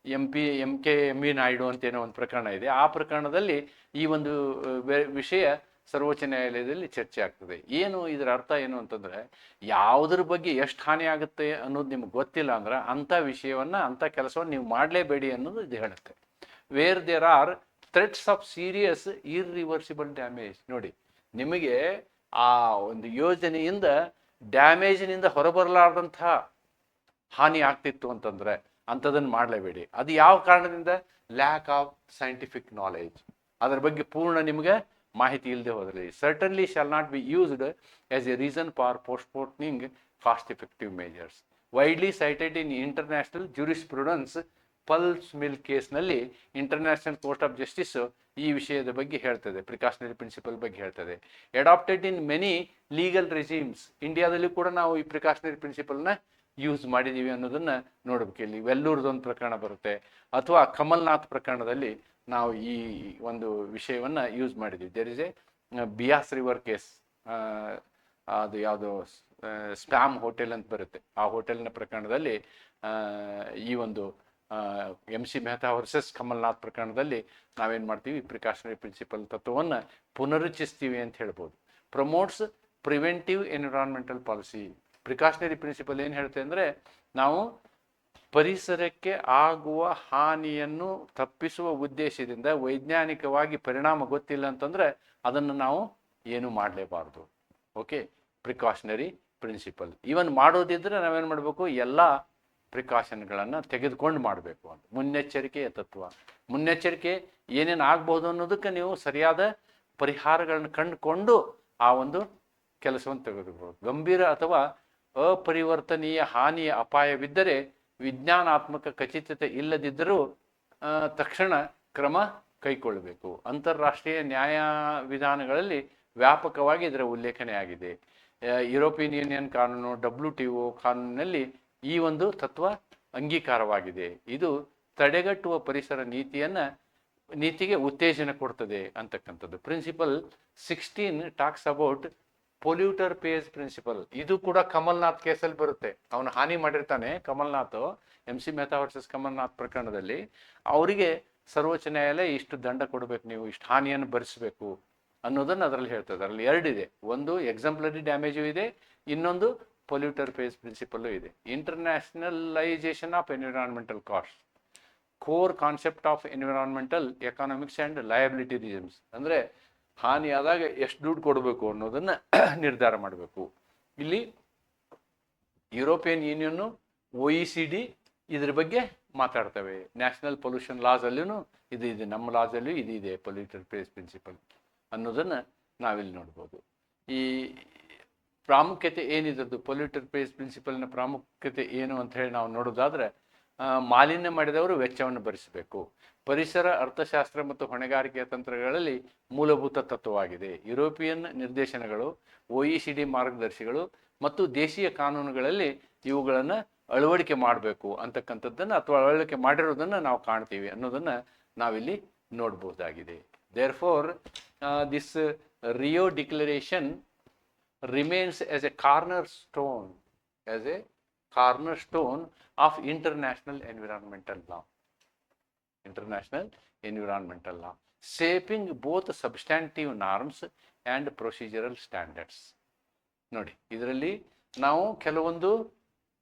M P, M K, M V Naidu ಅಂತ ಏನೋ ಒಂದು ಪ್ರಕರಣ ಇದೆ. ಆ ಪ್ರಕರಣದಲ್ಲಿ ಈ ಒಂದು ವಿಷಯ ಸರ್ವೋಚ್ಚ ನ್ಯಾಯಾಲಯದಲ್ಲಿ ಚರ್ಚೆ ಆಗ್ತದೆ. ಏನು ಇದರ ಅರ್ಥ ಏನು ಅಂತಂದರೆ, ಯಾವುದ್ರ ಬಗ್ಗೆ ಎಷ್ಟು ಹಾನಿ ಆಗುತ್ತೆ ಅನ್ನೋದು ನಿಮ್ಗೆ ಗೊತ್ತಿಲ್ಲ ಅಂದ್ರೆ ಅಂಥ ವಿಷಯವನ್ನು, ಅಂಥ ಕೆಲಸವನ್ನು ನೀವು ಮಾಡಲೇಬೇಡಿ ಅನ್ನೋದು ಇದು ಹೇಳುತ್ತೆ. Where there are threats of serious irreversible damage ನೋಡಿ, ನಿಮಗೆ ಆ ಒಂದು ಯೋಜನೆಯಿಂದ ಡ್ಯಾಮೇಜಿನಿಂದ ಹೊರಬರಲಾರ್ದಂಥ ಹಾನಿ ಆಗ್ತಿತ್ತು ಅಂತಂದ್ರೆ ಅಂಥದನ್ನು ಮಾಡಲೇಬೇಡಿ. ಅದು ಯಾವ ಕಾರಣದಿಂದ? ಲ್ಯಾಕ್ ಆಫ್ ಸೈಂಟಿಫಿಕ್ ನಾಲೆಜ್ ಅದರ ಬಗ್ಗೆ ಪೂರ್ಣ ನಿಮಗೆ ಮಾಹಿತಿ ಇಲ್ಲದೆ ಹೋದಲ್ಲಿ certainly shall not be used as a reason for postponing cost effective measures widely cited in international jurisprudence Pulp Mill ಕೇಸ್ನಲ್ಲಿ ಇಂಟರ್ನ್ಯಾಷನಲ್ ಕೋರ್ಟ್ ಆಫ್ ಜಸ್ಟಿಸ್ ಈ ವಿಷಯದ ಬಗ್ಗೆ ಹೇಳ್ತದೆ. ಪ್ರಿಕಾಷನರಿ ಪ್ರಿನ್ಸಿಪಲ್ ಬಗ್ಗೆ ಹೇಳ್ತದೆ. Adopted in many legal regimes ಇಂಡಿಯಾದಲ್ಲಿ ಕೂಡ ನಾವು ಈ ಪ್ರಿಕಾಷನರಿ ಪ್ರಿನ್ಸಿಪಲ್ನ ಯೂಸ್ ಮಾಡಿದ್ದೀವಿ ಅನ್ನೋದನ್ನ ನೋಡ್ಬೇಕು. ಇಲ್ಲಿ ವೆಲ್ಲೂರ್ದೊಂದು ಪ್ರಕರಣ ಬರುತ್ತೆ. ಅಥವಾ ಕಮಲ್ನಾಥ್ ಪ್ರಕರಣದಲ್ಲಿ ನಾವು ಈ ಒಂದು ವಿಷಯವನ್ನ ಯೂಸ್ ಮಾಡಿದ್ದೀವಿ there is a Beas river case ಅದು ಯಾವುದೋ ಸ್ಪ್ಯಾಮ್ ಹೋಟೆಲ್ ಅಂತ ಬರುತ್ತೆ. ಆ ಹೋಟೆಲ್ನ ಪ್ರಕರಣದಲ್ಲಿ ಈ ಒಂದು M C Mehta versus Kamal Nath ಪ್ರಕರಣದಲ್ಲಿ ನಾವೇನು ಮಾಡ್ತೀವಿ? ಪ್ರಿಕಾಷನರಿ ಪ್ರಿನ್ಸಿಪಲ್ ತತ್ವವನ್ನು ಪುನರುಚಿಸ್ತೀವಿ ಅಂತ ಹೇಳ್ಬೋದು. Promotes preventive environmental policy precautionary principle ಏನು ಹೇಳುತ್ತೆ ಅಂದರೆ ನಾವು ಪರಿಸರಕ್ಕೆ ಆಗುವ ಹಾನಿಯನ್ನು ತಪ್ಪಿಸುವ ಉದ್ದೇಶದಿಂದ ವೈಜ್ಞಾನಿಕವಾಗಿ ಪರಿಣಾಮ ಗೊತ್ತಿಲ್ಲ ಅಂತಂದರೆ ಅದನ್ನು ನಾವು ಏನು ಮಾಡಲೇಬಾರ್ದು. ಓಕೆ ಪ್ರಿಕಾಷನರಿ ಪ್ರಿನ್ಸಿಪಲ್ ಇವನ್ ಮಾಡೋದಿದ್ರೆ ನಾವೇನು ಮಾಡಬೇಕು? ಎಲ್ಲ ಪ್ರಿಕಾಷನ್ಗಳನ್ನು ತೆಗೆದುಕೊಂಡು ಮಾಡಬೇಕು ಅಂತ. ಮುನ್ನೆಚ್ಚರಿಕೆಯ ತತ್ವ. ಮುನ್ನೆಚ್ಚರಿಕೆ ಏನೇನು ಆಗ್ಬೋದು ಅನ್ನೋದಕ್ಕೆ ನೀವು ಸರಿಯಾದ ಪರಿಹಾರಗಳನ್ನು ಕಂಡುಕೊಂಡು ಆ ಒಂದು ಕೆಲಸವನ್ನು ತೆಗೆದುಕೊಳ್ಬೋದು ಗಂಭೀರ ಅಥವಾ ಅಪರಿವರ್ತನೀಯ ಹಾನಿಯ ಅಪಾಯವಿದ್ದರೆ ವಿಜ್ಞಾನಾತ್ಮಕ ಖಚಿತತೆ ಇಲ್ಲದಿದ್ದರೂ ತಕ್ಷಣ ಕ್ರಮ ಕೈಗೊಳ್ಳಬೇಕು. ಅಂತಾರಾಷ್ಟ್ರೀಯ ನ್ಯಾಯ ವಿಧಾನಗಳಲ್ಲಿ ವ್ಯಾಪಕವಾಗಿ ಇದರ ಉಲ್ಲೇಖನೆ ಆಗಿದೆ ಯುರೋಪಿಯನ್ ಯೂನಿಯನ್ ಕಾನೂನು, ಡಬ್ಲ್ಯೂ ಟಿ ಒ ಕಾನೂನಿನಲ್ಲಿ ಈ ಒಂದು ತತ್ವ ಅಂಗೀಕಾರವಾಗಿದೆ. ಇದು ತಡೆಗಟ್ಟುವ ಪರಿಸರ ನೀತಿಯನ್ನು, ನೀತಿಗೆ ಉತ್ತೇಜನ ಕೊಡ್ತದೆ ಅಂತಕ್ಕಂಥದ್ದು. Principle sixteen talks about polluter pays principle. ಇದು ಕೂಡ ಕಮಲ್ನಾಥ್ ಕೇಸಲ್ಲಿ ಬರುತ್ತೆ. ಅವನು ಹಾನಿ ಮಾಡಿರ್ತಾನೆ Kamal Nath, M C Mehta versus Kamal Nath ಪ್ರಕರಣದಲ್ಲಿ. ಅವರಿಗೆ ಸರ್ವೋಚ್ಚ ನ್ಯಾಯಾಲಯ ಇಷ್ಟು ದಂಡ ಕೊಡಬೇಕು ನೀವು, ಇಷ್ಟು ಹಾನಿಯನ್ನು ಭರಿಸಬೇಕು ಅನ್ನೋದನ್ನು ಅದರಲ್ಲಿ ಹೇಳ್ತದೆ ಅದರಲ್ಲಿ ಎರಡಿದೆ ಒಂದು, ಎಕ್ಸಾಂಪ್ಲರಿ ಡ್ಯಾಮೇಜು ಇದೆ. ಇನ್ನೊಂದು, ಪೊಲ್ಯೂಟರ್ ಪೇಸ್ ಪ್ರಿನ್ಸಿಪಲ್ಲು ಇದೆ. Internationalisation of environmental cost. Core concept of environmental economics and liability regimes ಅಂದರೆ ಹಾನಿ ಆದಾಗ ಎಷ್ಟು ದುಡ್ಡು ಕೊಡಬೇಕು ಅನ್ನೋದನ್ನ ನಿರ್ಧಾರ ಮಾಡಬೇಕು. ಇಲ್ಲಿ European ಯೂನಿಯನ್ನು O E C D ಇದ್ರ ಬಗ್ಗೆ ಮಾತಾಡ್ತವೆ. ನ್ಯಾಷನಲ್ ಪೊಲ್ಯೂಷನ್ ಲಾಸ್ ಅಲ್ಲಿನೂ ಇದು ಇದೆ, ನಮ್ಮ ಲಾಸಲ್ಲೂ ಇದು ಇದೆ ಪೊಲ್ಯೂಟರ್ ಪೇಸ್ ಪ್ರಿನ್ಸಿಪಲ್ ಅನ್ನೋದನ್ನ ನಾವಿಲ್ಲಿ ನೋಡ್ಬೋದು. ಈ ಪ್ರಾಮುಖ್ಯತೆ ಏನಿದ್ರದ್ದು ಪೊಲ್ಯೂಟರ್ ಪೇಸ್ ಪ್ರಿನ್ಸಿಪಲ್ನ ಪ್ರಾಮುಖ್ಯತೆ ಏನು ಅಂತ ಹೇಳಿ ನಾವು ನೋಡೋದಾದ್ರೆ ಮಾಲಿನ್ಯ ಮಾಡಿದವರು ವೆಚ್ಚವನ್ನು ಭರಿಸಬೇಕು. ಪರಿಸರ, ಅರ್ಥಶಾಸ್ತ್ರ ಮತ್ತು ಹೊಣೆಗಾರಿಕೆಯ ತಂತ್ರಗಳಲ್ಲಿ ಮೂಲಭೂತ ತತ್ವವಾಗಿದೆ. ಯುರೋಪಿಯನ್ ನಿರ್ದೇಶನಗಳು ಒ ಇ ಸಿ ಡಿ ಮಾರ್ಗದರ್ಶಿಗಳು ಮತ್ತು ದೇಶೀಯ ಕಾನೂನುಗಳಲ್ಲಿ ಇವುಗಳನ್ನು ಅಳವಡಿಕೆ ಮಾಡಬೇಕು ಅಂತಕ್ಕಂಥದ್ದನ್ನು ಅಥವಾ ಅಳವಡಿಕೆ ಮಾಡಿರೋದನ್ನು ನಾವು ಕಾಣ್ತೀವಿ ಅನ್ನೋದನ್ನು ನಾವಿಲ್ಲಿ ನೋಡ್ಬೋದಾಗಿದೆ. Therefore this Rio declaration remains as a cornerstone as a cornerstone of international environmental law. International environmental law, shaping both substantive norms and procedural standards. ನೋಡಿ ಇದರಲ್ಲಿ ನಾವು ಕೆಲವೊಂದು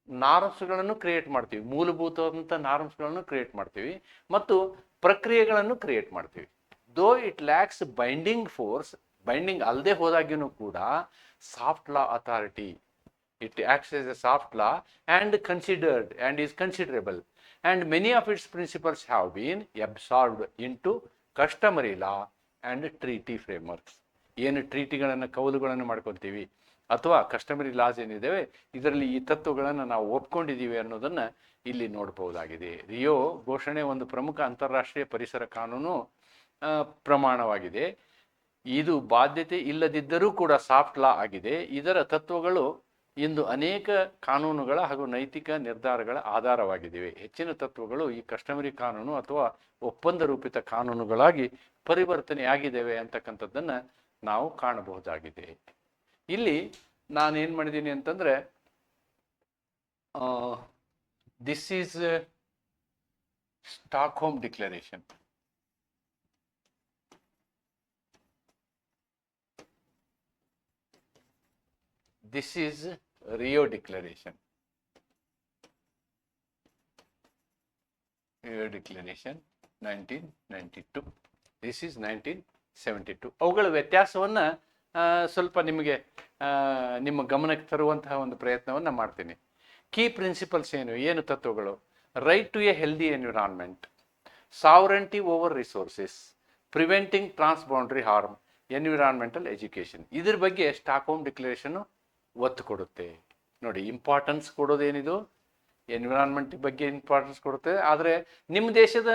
ನಾರ್ಮ್ಸ್ಗಳನ್ನು ಕ್ರಿಯೇಟ್ ಮಾಡ್ತೀವಿ ಮೂಲಭೂತವಾದಂಥ ನಾರ್ಮ್ಸ್ಗಳನ್ನು ಕ್ರಿಯೇಟ್ ಮಾಡ್ತೀವಿ ಮತ್ತು ಪ್ರಕ್ರಿಯೆಗಳನ್ನು ಕ್ರಿಯೇಟ್ ಮಾಡ್ತೀವಿ though it lacks binding force binding ಅಲ್ಲದೆ ಹೋದಾಗಿನೂ ಕೂಡ soft law authority it acts as a soft law and considered and is considerable. And many of its principles have been absorbed to customary law and treaty frameworks ಏನು ಟ್ರೀಟಿಗಳನ್ನು ಕೌಲುಗಳನ್ನು ಮಾಡ್ಕೊತೀವಿ ಅಥವಾ customary loss ಏನಿದ್ದಾವೆ ಇದರಲ್ಲಿ ಈ ತತ್ವಗಳನ್ನು ನಾವು ಒಪ್ಕೊಂಡಿದ್ದೀವಿ ಅನ್ನೋದನ್ನು ಇಲ್ಲಿ ನೋಡಬಹುದಾಗಿದೆ. ರಿಯೋ ಘೋಷಣೆ ಒಂದು ಪ್ರಮುಖ ಅಂತಾರಾಷ್ಟ್ರೀಯ ಪರಿಸರ ಕಾನೂನು ಪ್ರಮಾಣವಾಗಿದೆ. ಇದು ಬಾಧ್ಯತೆ ಇಲ್ಲದಿದ್ದರೂ ಕೂಡ ಸಾಫ್ಟ್ ಲಾ ಆಗಿದೆ. ಇದರ ತತ್ವಗಳು ಇಂದು ಅನೇಕ ಕಾನೂನುಗಳ ಹಾಗೂ ನೈತಿಕ ನಿರ್ಧಾರಗಳ ಆಧಾರವಾಗಿವೆ ಹೆಚ್ಚಿನ ತತ್ವಗಳು ಈ ಕಸ್ಟಮರಿ ಕಾನೂನು ಅಥವಾ ಒಪ್ಪಂದ ರೂಪಿತ ಕಾನೂನುಗಳಾಗಿ ಪರಿವರ್ತನೆಯಾಗಿದ್ದಾವೆ ಅಂತಕ್ಕಂಥದ್ದನ್ನು ನಾವು ಕಾಣಬಹುದಾಗಿದೆ. ಇಲ್ಲಿ ನಾನೇನು ಮಾಡಿದ್ದೀನಿ ಅಂತಂದರೆ this is Stockholm declaration this is Rio Declaration. Rio Declaration 1992. Nineteen seventy 1972. ಅವುಗಳ ವ್ಯತ್ಯಾಸವನ್ನು ಸ್ವಲ್ಪ ನಿಮಗೆ ನಿಮ್ಮ ಗಮನಕ್ಕೆ ತರುವಂತಹ ಒಂದು ಪ್ರಯತ್ನವನ್ನು ಮಾಡ್ತೀನಿ. ಕೀ ಪ್ರಿನ್ಸಿಪಲ್ಸ್ ಏನು? ಏನು ತತ್ವಗಳು? Right to a healthy environment sovereignty over resources preventing transboundary harm environmental education ಇದ್ರ ಬಗ್ಗೆ ಸ್ಟಾಕ್ಹೋಮ್ ಡಿಕ್ಲರೇಷನ್ ಒತ್ತು ಕೊಡುತ್ತೆ. ನೋಡಿ ಇಂಪಾರ್ಟೆನ್ಸ್ ಕೊಡೋದೇನಿದು? ಎನ್ವಿರಾನ್ಮೆಂಟ್ ಬಗ್ಗೆ ಇಂಪಾರ್ಟೆನ್ಸ್ ಕೊಡುತ್ತೆ. ಆದರೆ ನಿಮ್ಮ ದೇಶದ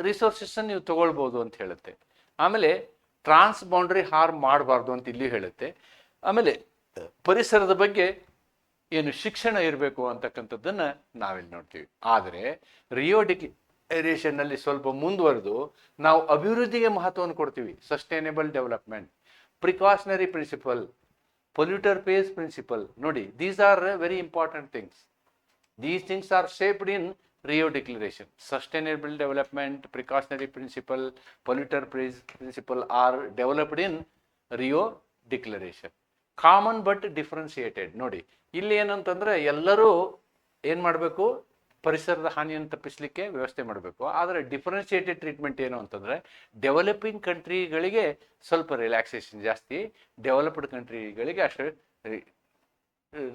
ರಿಸೋರ್ಸಸ್ಸನ್ನು ನೀವು ತಗೊಳ್ಬೋದು ಅಂತ ಹೇಳುತ್ತೆ. ಆಮೇಲೆ ಟ್ರಾನ್ಸ್ ಬೌಂಡ್ರಿ ಹಾರ್ಮ್ ಮಾಡಬಾರ್ದು ಅಂತ ಇಲ್ಲಿ ಹೇಳುತ್ತೆ. ಆಮೇಲೆ, ಪರಿಸರದ ಬಗ್ಗೆ ಏನು ಶಿಕ್ಷಣ ಇರಬೇಕು ಅಂತಕ್ಕಂಥದ್ದನ್ನು ನಾವಿಲ್ಲಿ ನೋಡ್ತೀವಿ. ಆದರೆ ರಿಯೋ ಡಿಕ್ಲರೇಷನ್ನಲ್ಲಿ ಸ್ವಲ್ಪ ಮುಂದುವರೆದು ನಾವು ಅಭಿವೃದ್ಧಿಗೆ ಮಹತ್ವವನ್ನು ಕೊಡ್ತೀವಿ. Sustainable development precautionary principle polluter pays principle ನೋಡಿ these are very important things These things are shaped in Rio Declaration. Sustainable development, precautionary principle, polluter pays principle are developed in Rio Declaration. Common but differentiated ನೋಡಿ ಇಲ್ಲಿ ಏನಂತಂದ್ರೆ ಎಲ್ಲರೂ ಏನು ಮಾಡಬೇಕು ಪರಿಸರದ ಹಾನಿಯನ್ನು ತಪ್ಪಿಸಲಿಕ್ಕೆ ವ್ಯವಸ್ಥೆ ಮಾಡಬೇಕು. ಆದರೆ ಡಿಫ್ರೆನ್ಷಿಯೇಟೆಡ್ ಟ್ರೀಟ್ಮೆಂಟ್ ಏನು ಅಂತಂದರೆ ಡೆವಲಪಿಂಗ್ ಕಂಟ್ರಿಗಳಿಗೆ ಸ್ವಲ್ಪ ರಿಲ್ಯಾಕ್ಸೇಷನ್ ಜಾಸ್ತಿ ಡೆವಲಪ್ಡ್ ಕಂಟ್ರಿಗಳಿಗೆ ಅಷ್ಟು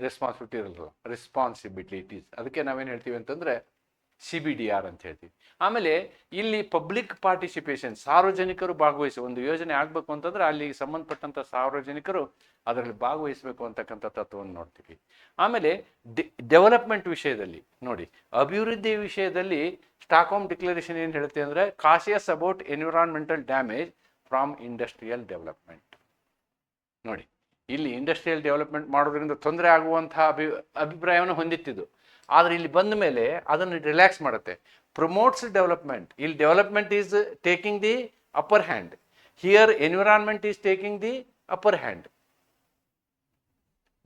ರೆಸ್ಪಾನ್ಸಿಬಿಲಿಟಿ ಇರಲ್ಲ ರೆಸ್ಪಾನ್ಸಿಬಿಲಿಟೀಸ್ ಅದಕ್ಕೆ ನಾವೇನು ಹೇಳ್ತೀವಿ ಅಂತಂದರೆ ಸಿ ಬಿ ಡಿ ಆರ್ ಅಂತ ಹೇಳ್ತೀವಿ. ಆಮೇಲೆ ಇಲ್ಲಿ ಪಬ್ಲಿಕ್ ಪಾರ್ಟಿಸಿಪೇಷನ್ ಸಾರ್ವಜನಿಕರು ಭಾಗವಹಿಸಿ ಒಂದು ಯೋಜನೆ ಆಗಬೇಕು ಅಂತಂದ್ರೆ ಅಲ್ಲಿ ಸಂಬಂಧಪಟ್ಟಂಥ ಸಾರ್ವಜನಿಕರು ಅದರಲ್ಲಿ ಭಾಗವಹಿಸಬೇಕು ಅಂತಕ್ಕಂಥ ತತ್ವವನ್ನು ನೋಡ್ತೀವಿ. ಆಮೇಲೆ ಡೆವಲಪ್ಮೆಂಟ್ ವಿಷಯದಲ್ಲಿ ನೋಡಿ, ಅಭಿವೃದ್ಧಿ ವಿಷಯದಲ್ಲಿ ಸ್ಟಾಕ್ಹೋಮ್ ಡಿಕ್ಲರೇಷನ್ ಏನು ಹೇಳುತ್ತೆ ಅಂದರೆ cautious about environmental damage from industrial development ನೋಡಿ, ಇಲ್ಲಿ ಇಂಡಸ್ಟ್ರಿಯಲ್ ಡೆವಲಪ್ಮೆಂಟ್ ಮಾಡೋದ್ರಿಂದ ತೊಂದರೆ ಆಗುವಂತಹ ಅಭಿ, ಅಭಿಪ್ರಾಯವನ್ನು ಹೊಂದಿತ್ತಿದ್ದು. ಆದರೆ ಇಲ್ಲಿ ಬಂದ ಮೇಲೆ ಅದನ್ನು ರಿಲ್ಯಾಕ್ಸ್ ಮಾಡುತ್ತೆ. ಪ್ರಮೋಟ್ಸ್ ಡೆವಲಪ್ಮೆಂಟ್ ಇಲ್ಲಿ development is taking the upper hand here environment is taking the upper hand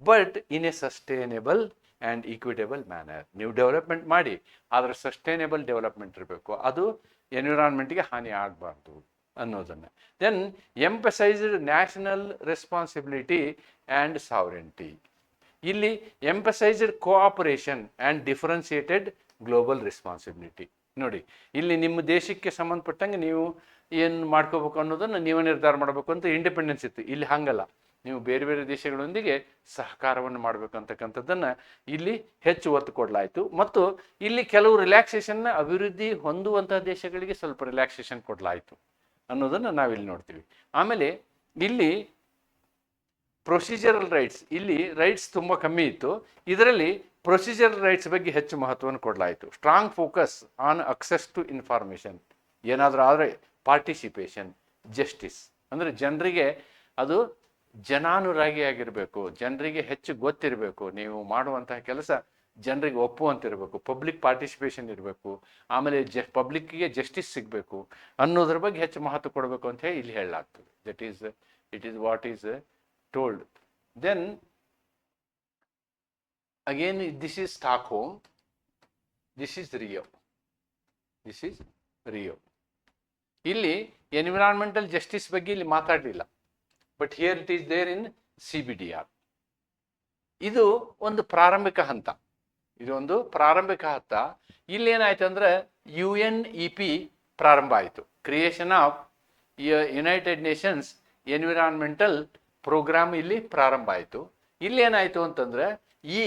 but in a sustainable and equitable manner ನೀವು ಡೆವಲಪ್ಮೆಂಟ್ ಮಾಡಿ, ಆದರೆ ಸಸ್ಟೈನೇಬಲ್ ಡೆವಲಪ್ಮೆಂಟ್ ಇರಬೇಕು. ಅದು ಎನ್ವಿರಾನ್ಮೆಂಟ್ಗೆ ಹಾನಿ ಆಗಬಾರ್ದು ಅನ್ನೋದನ್ನು. Then emphasised national responsibility and sovereignty ಇಲ್ಲಿ emphasised cooperation and differentiated global responsibility ನೋಡಿ, ಇಲ್ಲಿ ನಿಮ್ಮ ದೇಶಕ್ಕೆ ಸಂಬಂಧಪಟ್ಟಂಗೆ ನೀವು ಏನು ಮಾಡ್ಕೋಬೇಕು ಅನ್ನೋದನ್ನು ನೀವೇ ನಿರ್ಧಾರ ಮಾಡಬೇಕು ಅಂತ ಇಂಡಿಪೆಂಡೆನ್ಸ್ ಇತ್ತು. ಇಲ್ಲಿ ಹಾಗಲ್ಲ. ನೀವು ಬೇರೆ ಬೇರೆ ದೇಶಗಳೊಂದಿಗೆ ಸಹಕಾರವನ್ನು ಮಾಡಬೇಕಂತಕ್ಕಂಥದ್ದನ್ನು ಇಲ್ಲಿ ಹೆಚ್ಚು ಒತ್ತು ಕೊಡಲಾಯಿತು. ಮತ್ತು ಇಲ್ಲಿ ಕೆಲವು ರಿಲ್ಯಾಕ್ಸೇಷನ್ನ ಅಭಿವೃದ್ಧಿ ಹೊಂದುವಂತಹ ದೇಶಗಳಿಗೆ ಸ್ವಲ್ಪ ರಿಲ್ಯಾಕ್ಸೇಷನ್ ಕೊಡಲಾಯಿತು ಅನ್ನೋದನ್ನು ನಾವಿಲ್ಲಿ ನೋಡ್ತೀವಿ. ಆಮೇಲೆ ಇಲ್ಲಿ ಪ್ರೊಸೀಜರಲ್ ರೈಟ್ಸ್ ಇಲ್ಲಿ ರೈಟ್ಸ್ ತುಂಬ ಕಮ್ಮಿ ಇತ್ತು. ಇದರಲ್ಲಿ ಪ್ರೊಸೀಜರಲ್ ರೈಟ್ಸ್ ಬಗ್ಗೆ ಹೆಚ್ಚು ಮಹತ್ವವನ್ನು ಕೊಡಲಾಯಿತು. Strong focus on access to information ಏನಾದರೂ ಆದರೆ ಪಾರ್ಟಿಸಿಪೇಷನ್ ಜಸ್ಟಿಸ್ ಅಂದರೆ ಜನರಿಗೆ ಅದು ಜನಾನುರಾಗಿಯಾಗಿರಬೇಕು ಜನರಿಗೆ ಹೆಚ್ಚು ಗೊತ್ತಿರಬೇಕು. ನೀವು ಮಾಡುವಂತಹ ಕೆಲಸ ಜನರಿಗೆ ಒಪ್ಪುವಂತಿರಬೇಕು. ಪಬ್ಲಿಕ್ ಪಾರ್ಟಿಸಿಪೇಷನ್ ಇರಬೇಕು. ಆಮೇಲೆ ಜ ಪಬ್ಲಿಕ್ಕಿಗೆ ಜಸ್ಟಿಸ್ ಸಿಗಬೇಕು ಅನ್ನೋದ್ರ ಬಗ್ಗೆ ಹೆಚ್ಚು ಮಹತ್ವ ಕೊಡಬೇಕು ಅಂತ ಹೇಳಿ ಇಲ್ಲಿ ಹೇಳಲಾಗ್ತದೆ. That is it is what is told then again this is Stockholm, this is Rio this is Rio ಇಲ್ಲಿ ಎನ್ವಿರಾನ್ಮೆಂಟಲ್ ಜಸ್ಟಿಸ್ ಬಗ್ಗೆ ಇಲ್ಲಿ ಮಾತಾಡಲಿಲ್ಲ. But here it is there in C B D R ಇದು ಒಂದು ಪ್ರಾರಂಭಿಕ ಹಂತ. ಇದೊಂದು ಪ್ರಾರಂಭಿಕ ಹಂತ. ಇಲ್ಲಿ ಏನಾಯ್ತು ಅಂದ್ರೆ ಯು ಎನ್ ಇ ಪಿ ಪ್ರಾರಂಭ ಆಯಿತು. Creation of United Nations environmental programme ಇಲ್ಲಿ ಪ್ರಾರಂಭ ಆಯಿತು. ಇಲ್ಲಿ ಏನಾಯಿತು ಅಂತಂದ್ರೆ ಈ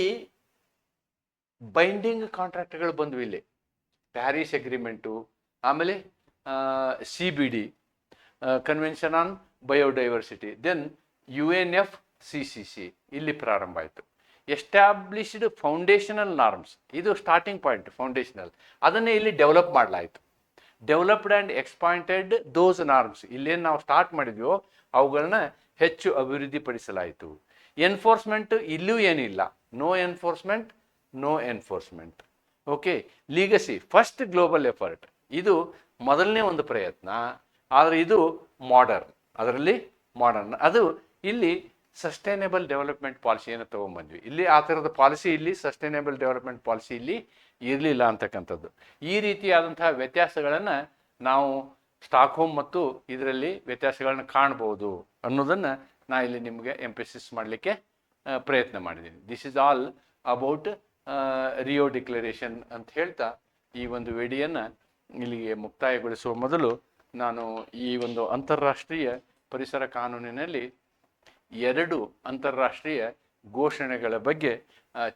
ಬೈಂಡಿಂಗ್ ಕಾಂಟ್ರಾಕ್ಟ್ಗಳು ಬಂದ್ವು ಇಲ್ಲಿ. ಪ್ಯಾರಿಸ್ ಅಗ್ರಿಮೆಂಟು ಆಮೇಲೆ C B D convention on biodiversity then U N F C C C ಇಲ್ಲಿ ಪ್ರಾರಂಭ ಆಯಿತು. ಎಸ್ಟಾಬ್ಲಿಷ್ಡ್ ಫೌಂಡೇಶನಲ್ ನಾರ್ಮ್ಸ್ ಇದು ಸ್ಟಾರ್ಟಿಂಗ್ ಪಾಯಿಂಟ್ ಫೌಂಡೇಶನಲ್ ಅದನ್ನೇ ಇಲ್ಲಿ ಡೆವಲಪ್ ಮಾಡಲಾಯಿತು. Developed and expounded those norms ಇಲ್ಲೇನು ನಾವು ಸ್ಟಾರ್ಟ್ ಮಾಡಿದ್ವೋ ಅವುಗಳನ್ನ ಹೆಚ್ಚು ಅಭಿವೃದ್ಧಿಪಡಿಸಲಾಯಿತು. ಎನ್ಫೋರ್ಸ್ಮೆಂಟ್ ಇಲ್ಲೂ ಏನಿಲ್ಲ. No enforcement no enforcement okay legacy first global effort ಇದು ಮೊದಲನೇ ಒಂದು ಪ್ರಯತ್ನ. ಆದರೆ ಇದು ಮಾಡರ್ನ್ ಅದರಲ್ಲಿ ಮಾಡರ್ನ್ ಅದು ಇಲ್ಲಿ ಸಸ್ಟೈನೇಬಲ್ ಡೆವಲಪ್ಮೆಂಟ್ ಪಾಲಿಸಿಯನ್ನು ತೊಗೊಂಬಂದ್ವಿ. ಇಲ್ಲಿ ಆ ಥರದ ಪಾಲಿಸಿ ಇಲ್ಲಿ ಸಸ್ಟೈನೇಬಲ್ ಡೆವಲಪ್ಮೆಂಟ್ ಪಾಲಿಸಿ ಇಲ್ಲಿ ಇರಲಿಲ್ಲ ಅಂತಕ್ಕಂಥದ್ದು. ಈ ರೀತಿಯಾದಂತಹ ವ್ಯತ್ಯಾಸಗಳನ್ನು ನಾವು ಸ್ಟಾಕ್ಹೋಮ್ ಮತ್ತು ಇದರಲ್ಲಿ ವ್ಯತ್ಯಾಸಗಳನ್ನ ಕಾಣ್ಬೋದು ಅನ್ನೋದನ್ನು ನಾ ಇಲ್ಲಿ ನಿಮಗೆ ಎಂಪಸಿಸ್ ಮಾಡಲಿಕ್ಕೆ ಪ್ರಯತ್ನ ಮಾಡಿದ್ದೀನಿ this is all about Rio declaration ಅಂತ ಹೇಳ್ತಾ ಈ ಒಂದು ವೇಡಿಯನ್ನು ಇಲ್ಲಿಗೆ ಮುಕ್ತಾಯಗೊಳಿಸುವ ಮೊದಲು ನಾನು ಈ ಒಂದು ಅಂತಾರಾಷ್ಟ್ರೀಯ ಪರಿಸರ ಕಾನೂನಿನಲ್ಲಿ ಎರಡು ಅಂತಾರಾಷ್ಟ್ರೀಯ ಘೋಷಣೆಗಳ ಬಗ್ಗೆ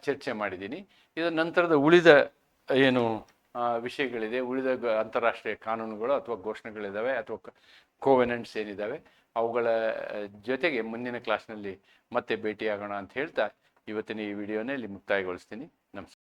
ಚರ್ಚೆ ಮಾಡಿದ್ದೀನಿ ಇದರ ನಂತರದ ಉಳಿದ ಏನು ವಿಷಯಗಳಿದೆ. ಉಳಿದ ಅಂತಾರಾಷ್ಟ್ರೀಯ ಕಾನೂನುಗಳು ಅಥವಾ ಘೋಷಣೆಗಳಿದ್ದಾವೆ ಅಥವಾ ಕೋವೆನೆಂಟ್ಸ್ ಏನಿದ್ದಾವೆ ಅವುಗಳ ಜೊತೆಗೆ ಮುಂದಿನ ಕ್ಲಾಸ್ನಲ್ಲಿ ಮತ್ತೆ ಭೇಟಿಯಾಗೋಣ ಅಂತ ಹೇಳ್ತಾ ಇವತ್ತಿನ ಈ ವಿಡಿಯೋನೇ ಇಲ್ಲಿ ಮುಕ್ತಾಯಗೊಳಿಸ್ತೀನಿ. ನಮಸ್ಕಾರ.